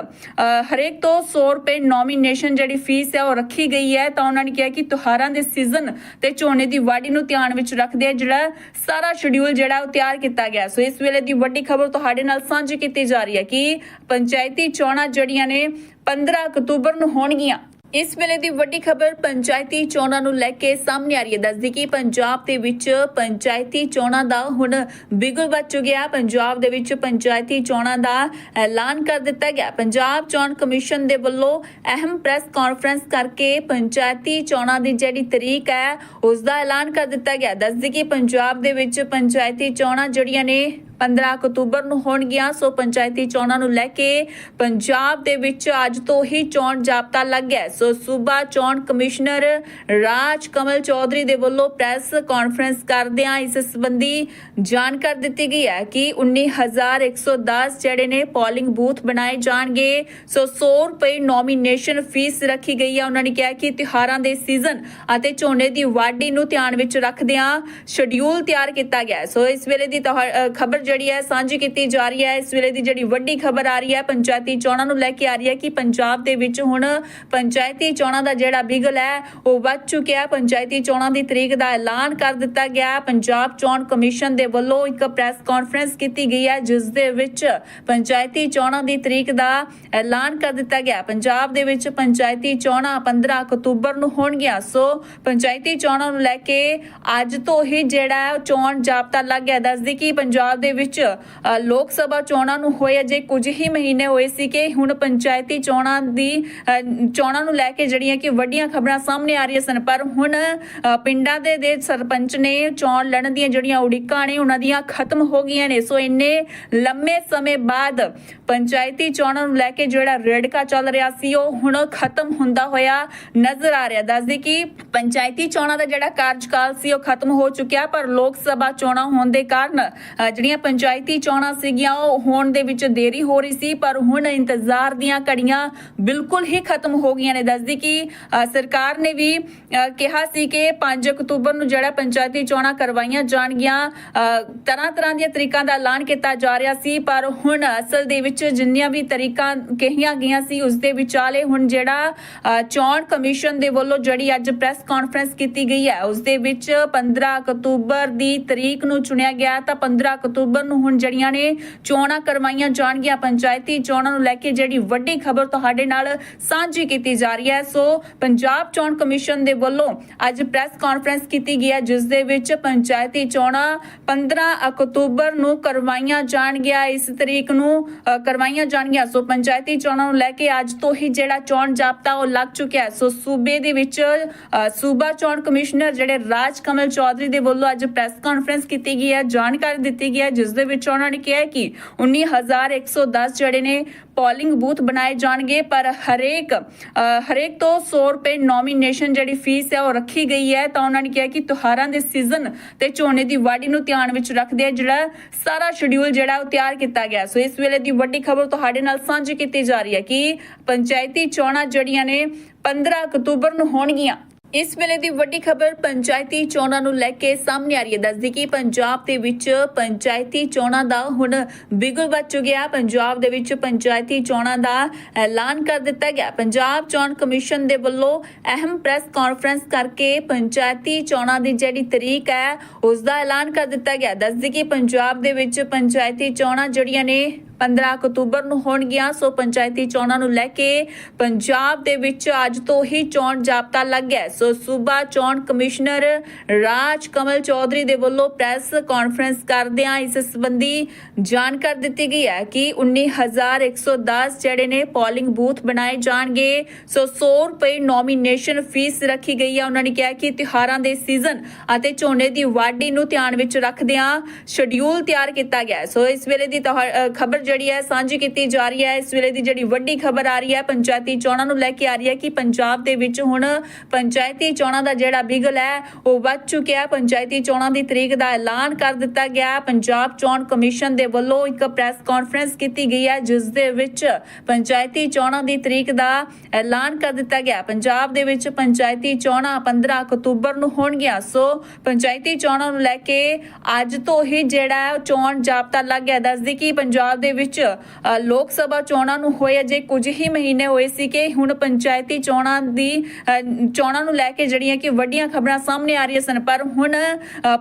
ਹਰੇਕ ਤੋਂ 100 ਰੁਪਏ ਨੋਮੀਨੇਸ਼ਨ ਜਿਹੜੀ ਫੀਸ ਹੈ ਉਹ ਰੱਖੀ ਗਈ ਹੈ। ਤਾਂ ਉਹਨਾਂ ਨੇ ਕਿਹਾ ਕਿ ਤਿਉਹਾਰਾਂ ਦੇ ਸੀਜ਼ਨ ਤੇ ਝੋਨੇ ਦੀ ਵਾਢੀ ਨੂੰ ਧਿਆਨ ਵਿੱਚ ਰੱਖਦੇ ਆ, ਜਿਹੜਾ ਸਾਰਾ ਸ਼ਡਿਊਲ ਜਿਹੜਾ ਉਹ ਤਿਆਰ ਕੀਤਾ ਗਿਆ। ਸੋ ਇਸ ਵੇਲੇ ਦੀ ਵੱਡੀ ਖਬਰ ਤੁਹਾਡੇ ਨਾਲ ਸਾਂਝੀ ਕੀਤੀ ਜਾ ਰਹੀ ਹੈ ਕਿ ਪੰਚਾਇਤੀ ਚੋਣਾਂ ਜਿਹੜੀਆਂ ਨੇ 15 ਅਕਤੂਬਰ ਨੂੰ ਹੋਣਗੀਆਂ। ਇਸ ਵੇਲੇ ਦੀ ਵੱਡੀ ਖਬਰ ਪੰਚਾਇਤੀ ਚੋਣਾਂ ਨੂੰ ਲੈ ਕੇ ਸਾਹਮਣੇ ਆ ਰਹੀ ਹੈ। ਦੱਸਦੀ ਕਿ ਪੰਜਾਬ ਦੇ ਵਿੱਚ ਪੰਚਾਇਤੀ ਚੋਣਾਂ ਦਾ ਹੁਣ ਬਿਗਲ ਵੱਜ ਚੁੱਕਿਆ ਪੰਜਾਬ ਦੇ ਵਿੱਚ ਪੰਚਾਇਤੀ ਚੋਣਾਂ ਦਾ ਐਲਾਨ ਕਰ ਦਿੱਤਾ ਗਿਆ ਪੰਜਾਬ ਚੋਣ ਕਮਿਸ਼ਨ ਦੇ ਵੱਲੋਂ ਅਹਿਮ ਪ੍ਰੈਸ ਕਾਨਫਰੰਸ ਕਰਕੇ ਪੰਚਾਇਤੀ ਚੋਣਾਂ ਦੀ ਜਿਹੜੀ ਤਰੀਕ ਹੈ, ਉਸ ਦਾ ਐਲਾਨ ਕਰ ਦਿੱਤਾ ਗਿਆ ਦੱਸਦੀ ਕਿ ਪੰਜਾਬ ਦੇ ਵਿੱਚ ਪੰਚਾਇਤੀ ਚੋਣਾਂ ਜਿਹੜੀਆਂ ਨੇ 15 ਅਕਤੂਬਰ ਨੂੰ ਹੋਣਗੀਆਂ। ਸੋ ਪੰਚਾਇਤੀ ਚੋਣਾਂ ਨੂੰ ਲੈ ਕੇ ਪੰਜਾਬ ਦੇ ਵਿੱਚ ਅੱਜ ਤੋਂ ਹੀ ਚੋਣ ਜਾਬਤਾ ਲੱਗ ਗਿਆ ਸੋ ਸੂਬਾ ਚੋਣ ਕਮਿਸ਼ਨਰ ਰਾਜ ਕਮਲ ਚੌਧਰੀ ਦੇ ਵੱਲੋਂ ਪ੍ਰੈਸ ਕਾਨਫਰੰਸ ਕਰਦਿਆਂ ਇਸ ਸੰਬੰਧੀ ਜਾਣਕਾਰੀ ਦਿੱਤੀ ਗਈ ਹੈ ਕਿ 19110 ਜਿਹੜੇ ਨੇ ਪੋਲਿੰਗ ਬੂਥ ਬਣਾਏ ਜਾਣਗੇ। ਸੋ 100 ਰੁਪਏ ਨੋਮੀਨੇਸ਼ਨ ਫੀਸ ਰੱਖੀ ਗਈ ਹੈ। ਉਹਨਾਂ ਨੇ ਕਿਹਾ ਕਿ ਤਿਉਹਾਰਾਂ ਦੇ ਸੀਜ਼ਨ ਅਤੇ ਝੋਨੇ ਦੀ ਵਾਢੀ ਨੂੰ ਧਿਆਨ ਵਿੱਚ ਰੱਖਦਿਆਂ ਸ਼ਡਿਊਲ ਤਿਆਰ ਕੀਤਾ ਗਿਆ ਸੋ ਇਸ ਵੇਲੇ ਦੀ ਖਬਰ ਜਿਹੜੀ ਹੈ, ਸਾਂਝੀ ਕੀਤੀ ਜਾ ਰਹੀ ਹੈ। ਇਸ ਵੇਲੇ ਦੀ ਜਿਹੜੀ ਵੱਡੀ ਖਬਰ ਆ ਰਹੀ ਹੈ, ਪੰਚਾਇਤੀ ਚੋਣਾਂ ਨੂੰ ਲੈ ਕੇ ਆ ਰਹੀ ਹੈ ਕਿ ਪੰਜਾਬ ਦੇ ਵਿੱਚ ਹੁਣ ਪੰਚਾਇਤੀ ਚੋਣਾਂ ਦਾ ਜਿਹੜਾ ਬਿਗਲ ਹੈ, ਉਹ ਵੱਧ ਚੁੱਕਿਆ। ਪੰਚਾਇਤੀ ਚੋਣਾਂ ਦੀ ਤਰੀਕ ਦਾ ਐਲਾਨ ਕਰ ਦਿੱਤਾ ਗਿਆ। ਪੰਜਾਬ ਚੋਣ ਕਮਿਸ਼ਨ ਦੇ ਵੱਲੋਂ ਇੱਕ ਪ੍ਰੈਸ ਕਾਨਫਰੰਸ ਕੀਤੀ ਗਈ ਹੈ, ਜਿਸ ਦੇ ਵਿੱਚ ਪੰਚਾਇਤੀ ਚੋਣਾਂ ਦੀ ਤਰੀਕ ਦਾ ਐਲਾਨ ਕਰ ਦਿੱਤਾ ਗਿਆ। ਪੰਜਾਬ ਦੇ ਵਿੱਚ ਪੰਚਾਇਤੀ ਚੋਣਾਂ 15 ਅਕਤੂਬਰ ਨੂੰ ਹੋਣਗੀਆਂ। ਸੋ ਪੰਚਾਇਤੀ ਚੋਣਾਂ ਨੂੰ ਲੈ ਕੇ ਅੱਜ ਤੋਂ ਹੀ ਜਿਹੜਾ ਚੋਣ ਜਾਬਤਾ ਲੱਗ ਗਿਆ। ਦੱਸਦੀ ਕਿ ਪੰਜਾਬ ਦੇ ਵਿੱਚ ਲੋਕ ਸਭਾ ਚੋਣਾਂ ਨੂੰ ਹੋਏ ਅਜੇ ਕੁਝ ਹੀ ਮਹੀਨੇ ਹੋਏ ਸੀ ਕਿ ਹੁਣ ਪੰਚਾਇਤੀ ਚੋਣਾਂ ਦੀ ਚੋਣਾਂ ਨੂੰ ਲੈ ਕੇ ਜਿਹੜੀਆਂ ਕਿ ਵੱਡੀਆਂ ਖਬਰਾਂ ਸਾਹਮਣੇ ਆ ਰਹੀਆਂ ਸਨ, ਪਰ ਹੁਣ ਪਿੰਡਾਂ ਦੇ ਦੇ ਸਰਪੰਚ ਨੇ ਚੋਣ ਲੜਨ ਦੀਆਂ ਜਿਹੜੀਆਂ ਉਡੀਕਾਂ ਨੇ, ਉਹਨਾਂ ਦੀਆਂ ਖਤਮ ਹੋ ਗਈਆਂ ਨੇ। ਸੋ ਇੰਨੇ ਲੰਮੇ ਸਮੇਂ ਬਾਅਦ ਪੰਚਾਇਤੀ ਚੋਣਾਂ ਨੂੰ ਲੈ ਕੇ ਜਿਹੜਾ ਰੇੜਕਾ ਚੱਲ ਰਿਹਾ ਸੀ, ਉਹ ਹੁਣ ਖਤਮ ਹੁੰਦਾ ਹੋਇਆ ਨਜ਼ਰ ਆ ਰਿਹਾ। ਦੱਸਦੇ ਕਿ ਪੰਚਾਇਤੀ ਚੋਣਾਂ ਦਾ ਜਿਹੜਾ ਕਾਰਜਕਾਲ ਸੀ, ਉਹ ਖਤਮ ਹੋ ਚੁੱਕਿਆ, ਪਰ ਲੋਕ ਸਭਾ ਚੋਣਾਂ ਹੋਣ ਦੇ ਕਾਰਨ ਜਿਹੜੀਆਂ ਪੰਚਾਇਤੀ ਚੋਣਾਂ ਸੀਗੀਆਂ ਉਹ ਹੋਣ ਦੇ ਵਿੱਚ ਦੇਰੀ ਹੋ ਰਹੀ ਸੀ ਪਰ ਹੁਣ ਇੰਤਜ਼ਾਰ ਦੀਆਂ ਘੜੀਆਂ ਬਿਲਕੁਲ ਹੀ ਖਤਮ ਹੋ ਗਈਆਂ ਨੇ। ਦੱਸਦੀ ਕਿ ਸਰਕਾਰ ਨੇ ਵੀ ਅ, ਕਿਹਾ ਸੀ ਕਿ 5 ਅਕਤੂਬਰ ਨੂੰ ਜਿਹੜਾ ਪੰਚਾਇਤੀ ਚੋਣਾਂ ਕਰਵਾਈਆਂ ਜਾਣਗੀਆਂ ਤਰ੍ਹਾਂ ਤਰ੍ਹਾਂ ਦੀਆਂ ਤਰੀਕਾਂ ਦਾ ਐਲਾਨ ਕੀਤਾ ਜਾ ਰਿਹਾ ਸੀ ਪਰ ਹੁਣ ਅਸਲ ਦੇ ਵਿੱਚ ਜਿੰਨੀਆਂ ਵੀ ਤਰੀਕਾਂ ਕਹੀਆਂ ਗਈਆਂ ਸੀ ਉਸ ਦੇ ਵਿਚਾਲੇ ਹੁਣ ਜਿਹੜਾ ਚੋਣ ਕਮਿਸ਼ਨ ਦੇ ਵੱਲੋਂ ਜਿਹੜੀ ਅੱਜ ਪ੍ਰੈਸ ਕਾਨਫਰੰਸ ਕੀਤੀ ਗਈ ਹੈ ਉਸ ਦੇ ਵਿੱਚ 15 ਅਕਤੂਬਰ ਦੀ ਤਰੀਕ ਨੂੰ ਚੁਣਿਆ ਗਿਆ ਤਾਂ 15 ਅਕਤੂਬਰ ਨੂੰ ਹੁਣ ਜਿਹੜੀਆਂ ਨੇ ਚੋਣਾਂ ਕਰਵਾਈਆਂ ਜਾਣਗੀਆਂ ਪੰਚਾਇਤੀ ਚੋਣਾਂ ਨੂੰ ਲੈ ਕੇ ਜਿਹੜੀ ਵੱਡੀ ਖਬਰ ਤੁਹਾਡੇ ਨਾਲ ਸਾਂਝੀ ਕੀਤੀ ਜਾ ਰਹੀ ਹੈ। ਸੋ ਪੰਜਾਬ ਚੋਣ ਕਮਿਸ਼ਨ ਦੇ ਵੱਲੋਂ ਅੱਜ ਪ੍ਰੈਸ ਕਾਨਫਰੰਸ ਕੀਤੀ ਗਈ ਹੈ ਜਿਸ ਦੇ ਵਿੱਚ ਪੰਚਾਇਤੀ ਚੋਣਾਂ 15 ਅਕਤੂਬਰ ਨੂੰ ਕਰਵਾਈਆਂ ਜਾਣਗੀਆਂ ਇਸ ਤਰੀਕ ਨੂੰ ਕਰਵਾਈਆਂ ਜਾਣਗੀਆਂ। ਸੋ ਪੰਚਾਇਤੀ ਚੋਣਾਂ ਨੂੰ ਲੈ ਕੇ ਅੱਜ ਤੋਂ ਹੀ ਜਿਹੜਾ ਚੋਣ ਜਾਬਤਾ ਉਹ ਲੱਗ ਚੁੱਕਿਆ ਹੈ। ਸੋ ਸੂਬੇ ਦੇ ਵਿੱਚ ਅ, ਸੂਬਾ ਚੋਣ ਕਮਿਸ਼ਨਰ ਜਿਹੜੇ ਰਾਜ ਕਮਲ ਚੌਧਰੀ ਦੇ ਵੱਲੋਂ ਅੱਜ ਪ੍ਰੈਸ ਕਾਨਫਰੰਸ ਕੀਤੀ ਗਈ ਹੈ ਜਾਣਕਾਰੀ ਦਿੱਤੀ ਗਈ ਹੈ ਜਿਸ ਦੇ ਵਿੱਚ ਉਹਨਾਂ ਨੇ ਕਿਹਾ ਕਿ 19110 ਜਿਹੜੇ ਨੇ ਪੋਲਿੰਗ ਬੂਥ ਬਣਾਏ ਜਾਣਗੇ, ਪਰ ਹਰੇਕ ਹਰੇਕ ਤੋਂ 100 ਰੁਪਏ ਨੋਮੀਨੇਸ਼ਨ ਜਿਹੜੀ ਫੀਸ ਹੈ ਉਹ ਰੱਖੀ ਗਈ ਹੈ। ਤਾਂ ਉਹਨਾਂ ਨੇ ਕਿਹਾ ਕਿ ਤਿਉਹਾਰਾਂ ਦੇ ਸੀਜ਼ਨ ਤੇ ਝੋਨੇ ਦੀ ਵਾਢੀ ਨੂੰ ਧਿਆਨ ਵਿੱਚ ਰੱਖਦੇ ਜਿਹੜਾ ਸਾਰਾ ਸ਼ਡਿਊਲ ਜਿਹੜਾ ਉਹ ਤਿਆਰ ਕੀਤਾ ਗਿਆ। ਸੋ ਇਸ ਵੇਲੇ ਦੀ ਵੱਡੀ ਖਬਰ ਤੁਹਾਡੇ ਨਾਲ ਸਾਂਝੀ ਕੀਤੀ ਜਾ ਰਹੀ ਹੈ ਕਿ ਪੰਚਾਇਤੀ ਚੋਣਾਂ ਜਿਹੜੀਆਂ ਨੇ 15 ਅਕਤੂਬਰ ਨੂੰ ਹੋਣਗੀਆਂ। ਇਸ ਵੇਲੇ ਦੀ ਵੱਡੀ ਖਬਰ, ਪੰਚਾਇਤੀ ਚੋਣਾਂ ਨੂੰ ਲੈ ਕੇ ਸਾਹਮਣੇ ਆ ਰਹੀ ਹੈ। ਦੱਸਦੀ ਕਿ ਪੰਜਾਬ ਦੇ ਵਿੱਚ ਪੰਚਾਇਤੀ ਚੋਣਾਂ ਦਾ ਹੁਣ ਬਿਗਲ ਵੱਜ ਚੁੱਕਿਆ ਪੰਜਾਬ ਦੇ ਵਿੱਚ ਪੰਚਾਇਤੀ ਚੋਣਾਂ ਦਾ ਐਲਾਨ ਕਰ ਦਿੱਤਾ ਗਿਆ ਪੰਜਾਬ ਚੋਣ ਕਮਿਸ਼ਨ ਦੇ ਵੱਲੋਂ ਅਹਿਮ ਪ੍ਰੈਸ ਕਾਨਫਰੰਸ ਕਰਕੇ ਪੰਚਾਇਤੀ ਚੋਣਾਂ ਦੀ ਜਿਹੜੀ ਤਰੀਕ ਹੈ, ਉਸ ਦਾ ਐਲਾਨ ਕਰ ਦਿੱਤਾ ਗਿਆ ਦੱਸਦੀ ਕਿ ਪੰਜਾਬ ਦੇ ਵਿੱਚ ਪੰਚਾਇਤੀ ਚੋਣਾਂ ਜਿਹੜੀਆਂ ਨੇ 15 ਅਕਤੂਬਰ ਨੂੰ ਹੋਣਗੀਆਂ। ਸੋ ਪੰਚਾਇਤੀ ਚੋਣਾਂ ਨੂੰ ਲੈ ਕੇ ਪੰਜਾਬ ਦੇ ਵਿੱਚ ਅੱਜ ਤੋਂ ਹੀ ਚੋਣ ਜਾਬਤਾ ਲੱਗ ਗਿਆ ਸੋ ਸੂਬਾ ਚੋਣ ਕਮਿਸ਼ਨਰ ਰਾਜ ਕਮਲ ਚੌਧਰੀ ਦੇ ਵੱਲੋਂ ਪ੍ਰੈਸ ਕਾਨਫਰੰਸ ਕਰਦਿਆਂ ਇਸ ਸੰਬੰਧੀ ਜਾਣਕਾਰੀ ਦਿੱਤੀ ਗਈ ਹੈ ਕਿ 19110 ਜਿਹੜੇ ਨੇ ਪੋਲਿੰਗ ਬੂਥ ਬਣਾਏ ਜਾਣਗੇ। ਸੋ 100 ਰੁਪਏ ਨੋਮੀਨੇਸ਼ਨ ਫੀਸ ਰੱਖੀ ਗਈ ਹੈ। ਉਹਨਾਂ ਨੇ ਕਿਹਾ ਕਿ ਤਿਉਹਾਰਾਂ ਦੇ ਸੀਜ਼ਨ ਅਤੇ ਝੋਨੇ ਦੀ ਵਾਢੀ ਨੂੰ ਧਿਆਨ ਵਿੱਚ ਰੱਖਦਿਆਂ ਸ਼ਡਿਊਲ ਤਿਆਰ ਕੀਤਾ ਗਿਆ ਸੋ ਇਸ ਵੇਲੇ ਦੀ ਖਬਰ ਜਿਹੜੀ ਹੈ ਸਾਂਝੀ ਕੀਤੀ ਜਾ ਰਹੀ ਹੈ। ਇਸ ਵੇਲੇ ਦੀ ਜਿਹੜੀ ਵੱਡੀ ਖਬਰ ਆ ਰਹੀ ਹੈ, ਪੰਚਾਇਤੀ ਚੋਣਾਂ ਨੂੰ ਲੈ ਕੇ ਆ ਰਹੀ ਹੈ ਕਿ ਪੰਜਾਬ ਦੇ ਵਿੱਚ ਹੁਣ ਪੰਚਾਇਤੀ ਚੋਣਾਂ ਦਾ ਜਿਹੜਾ ਬਿਗਲ ਹੈ, ਉਹ ਵੱਧ ਚੁੱਕਿਆ। ਪੰਚਾਇਤੀ ਚੋਣਾਂ ਦੀ ਤਰੀਕ ਦਾ ਐਲਾਨ ਕਰ ਦਿੱਤਾ ਗਿਆ। ਪੰਜਾਬ ਚੋਣ ਕਮਿਸ਼ਨ ਦੇ ਵੱਲੋਂ ਇੱਕ ਪ੍ਰੈਸ ਕਾਨਫਰੰਸ ਕੀਤੀ ਗਈ ਹੈ, ਜਿਸ ਦੇ ਵਿੱਚ ਪੰਚਾਇਤੀ ਚੋਣਾਂ ਦੀ ਤਰੀਕ ਦਾ ਐਲਾਨ ਕਰ ਦਿੱਤਾ ਗਿਆ। ਪੰਜਾਬ ਦੇ ਵਿੱਚ ਪੰਚਾਇਤੀ ਚੋਣਾਂ 15 ਅਕਤੂਬਰ ਨੂੰ ਹੋਣਗੀਆਂ। ਸੋ ਪੰਚਾਇਤੀ ਚੋਣਾਂ ਨੂੰ ਲੈ ਕੇ ਅੱਜ ਤੋਂ ਹੀ ਜਿਹੜਾ ਚੋਣ ਜਾਬਤਾ ਲੱਗ ਗਿਆ। ਦੱਸਦੀ ਕਿ ਪੰਜਾਬ ਦੇ ਵਿੱਚ ਲੋਕ ਸਭਾ ਚੋਣਾਂ ਨੂੰ ਹੋਏ ਅਜੇ ਕੁਝ ਹੀ ਮਹੀਨੇ ਹੋਏ ਸੀ ਕਿ ਹੁਣ ਪੰਚਾਇਤੀ ਚੋਣਾਂ ਦੀ ਚੋਣਾਂ ਨੂੰ ਲੈ ਕੇ ਜਿਹੜੀਆਂ ਕਿ ਵੱਡੀਆਂ ਖਬਰਾਂ ਸਾਹਮਣੇ ਆ ਰਹੀਆਂ ਸਨ, ਪਰ ਹੁਣ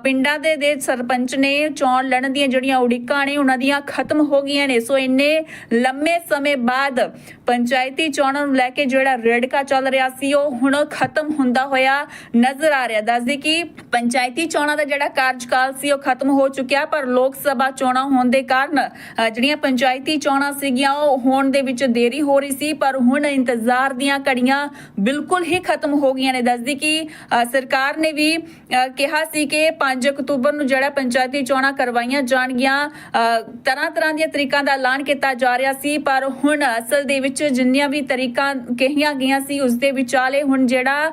ਪਿੰਡਾਂ ਦੇ ਦੇ ਸਰਪੰਚ ਨੇ ਚੋਣ ਲੜਨ ਦੀਆਂ ਜਿਹੜੀਆਂ ਉਡੀਕਾਂ ਨੇ, ਉਹਨਾਂ ਦੀਆਂ ਖਤਮ ਹੋ ਗਈਆਂ ਨੇ। ਸੋ ਇੰਨੇ ਲੰਮੇ ਸਮੇਂ ਬਾਅਦ ਪੰਚਾਇਤੀ ਚੋਣਾਂ ਨੂੰ ਲੈ ਕੇ ਜਿਹੜਾ ਰੇੜਕਾ ਚੱਲ ਰਿਹਾ ਸੀ, ਉਹ ਹੁਣ ਖਤਮ ਹੁੰਦਾ ਹੋਇਆ ਨਜ਼ਰ ਆ ਰਿਹਾ। ਦੱਸਦੀ ਕਿ ਪੰਚਾਇਤੀ ਚੋਣਾਂ ਦਾ ਜਿਹੜਾ ਕਾਰਜਕਾਲ ਸੀ, ਉਹ ਖਤਮ ਹੋ ਚੁੱਕਿਆ, ਪਰ ਲੋਕ ਸਭਾ ਚੋਣਾਂ ਹੋਣ ਦੇ ਕਾਰਨ ਜਿਹੜੀਆਂ ਪੰਚਾਇਤੀ ਚੋਣਾਂ ਸੀਗੀਆਂ, ਉਹ ਹੋਣ ਦੇ ਵਿੱਚ ਦੇਰੀ ਹੋ ਰਹੀ ਸੀ, ਪਰ ਹੁਣ ਇੰਤਜ਼ਾਰ ਦੀਆਂ ਘੜੀਆਂ ਬਿਲਕੁਲ ਹੀ ਖਤਮ ਹੋ ਗਈਆਂ ਨੇ। ਦੱਸਦੀ ਕਿ ਸਰਕਾਰ ਨੇ ਵੀ ਕਿਹਾ ਸੀ ਕਿ 5 ਅਕਤੂਬਰ ਨੂੰ ਜਿਹੜਾ ਪੰਚਾਇਤੀ ਚੋਣਾਂ ਕਰਵਾਈਆਂ ਜਾਣਗੀਆਂ ਤਰ੍ਹਾਂ ਤਰ੍ਹਾਂ ਦੀਆਂ ਤਰੀਕਾਂ ਦਾ ਐਲਾਨ ਕੀਤਾ ਜਾ ਰਿਹਾ ਸੀ, ਪਰ ਹੁਣ ਅਸਲ ਦੇ ਵਿੱਚ ਜਿੰਨੀਆਂ ਵੀ ਤਰੀਕਾਂ ਕਹੀਆਂ ਗਈਆਂ ਸੀ, ਉਸ ਦੇ ਵਿਚਾਲੇ ਹੁਣ ਜਿਹੜਾ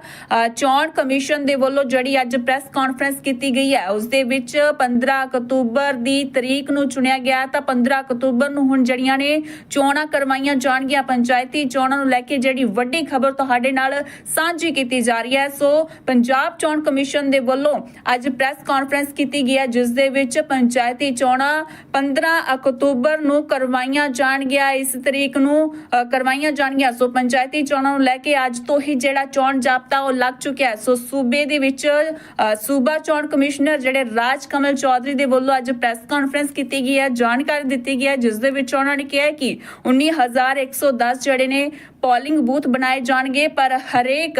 ਚੋਣ ਕਮਿਸ਼ਨ ਦੇ ਵੱਲੋਂ ਜਿਹੜੀ ਅੱਜ ਪ੍ਰੈਸ ਕਾਨਫਰੰਸ ਕੀਤੀ ਗਈ ਹੈ, ਉਸ ਦੇ ਵਿੱਚ 15 ਅਕਤੂਬਰ ਦੀ ਤਰੀਕ ਨੂੰ ਚੁਣਿਆ ਗਿਆ ਤਾਂ 15 ਅਕਤੂਬਰ ਨੂੰ ਹੁਣ ਜਿਹੜੀਆਂ ਨੇ ਚੋਣਾਂ ਕਰਵਾਈਆਂ ਜਾਣਗੀਆਂ ਪੰਚਾਇਤੀ ਚੋਣਾਂ ਨੂੰ ਲੈ ਕੇ ਜਿਹੜੀ ਵੱਡੀ ਖਬਰ ਤੁਹਾਡੇ ਨਾਲ ਸਾਂਝੀ ਕੀਤੀ ਜਾ ਰਹੀ ਹੈ। ਸੋ ਪੰਜਾਬ ਚੋਣ ਕਮਿਸ਼ਨ ਦੇ ਵੱਲੋਂ ਅੱਜ ਪ੍ਰੈਸ ਕਾਨਫਰੰਸ ਕੀਤੀ ਗਈ ਹੈ, ਜਿਸ ਦੇ ਵਿੱਚ ਪੰਚਾਇਤੀ ਚੋਣਾਂ 15 ਅਕਤੂਬਰ ਨੂੰ ਕਰਵਾਈਆਂ ਜਾਣਗੀਆਂ, ਇਸ ਤਰੀਕ ਨੂੰ ਕਰਵਾਈਆਂ ਜਾਣਗੀਆਂ। ਸੋ ਪੰਚਾਇਤੀ ਚੋਣਾਂ ਨੂੰ ਲੈ ਕੇ ਅੱਜ ਤੋਂ ਹੀ ਜਿਹੜਾ ਚੋਣ ਜਾਬਤਾ ਉਹ ਲੱਗ ਚੁੱਕਿਆ ਹੈ। ਸੋ ਸੂਬੇ ਦੇ ਵਿੱਚ ਸੂਬਾ ਚੋਣ ਕਮਿਸ਼ਨਰ ਜਿਹੜੇ ਰਾਜ ਕਮਲ ਚੌਧਰੀ ਦੇ ਵੱਲੋਂ ਅੱਜ ਪ੍ਰੈਸ ਕਾਨਫਰੰਸ ਕੀਤੀ ਗਈ ਹੈ, ਜਾਣਕਾਰੀ ਦਿੱਤੀ ਗਈ ਹੈ ਜਿਸ ਦੇ ਵਿੱਚ ਉਹਨਾਂ ਨੇ ਕਿਹਾ ਕਿ 19110 ਜਿਹੜੇ ਨੇ ਪੋਲਿੰਗ ਬੂਥ ਬਣਾਏ ਜਾਣਗੇ, ਪਰ ਹਰੇਕ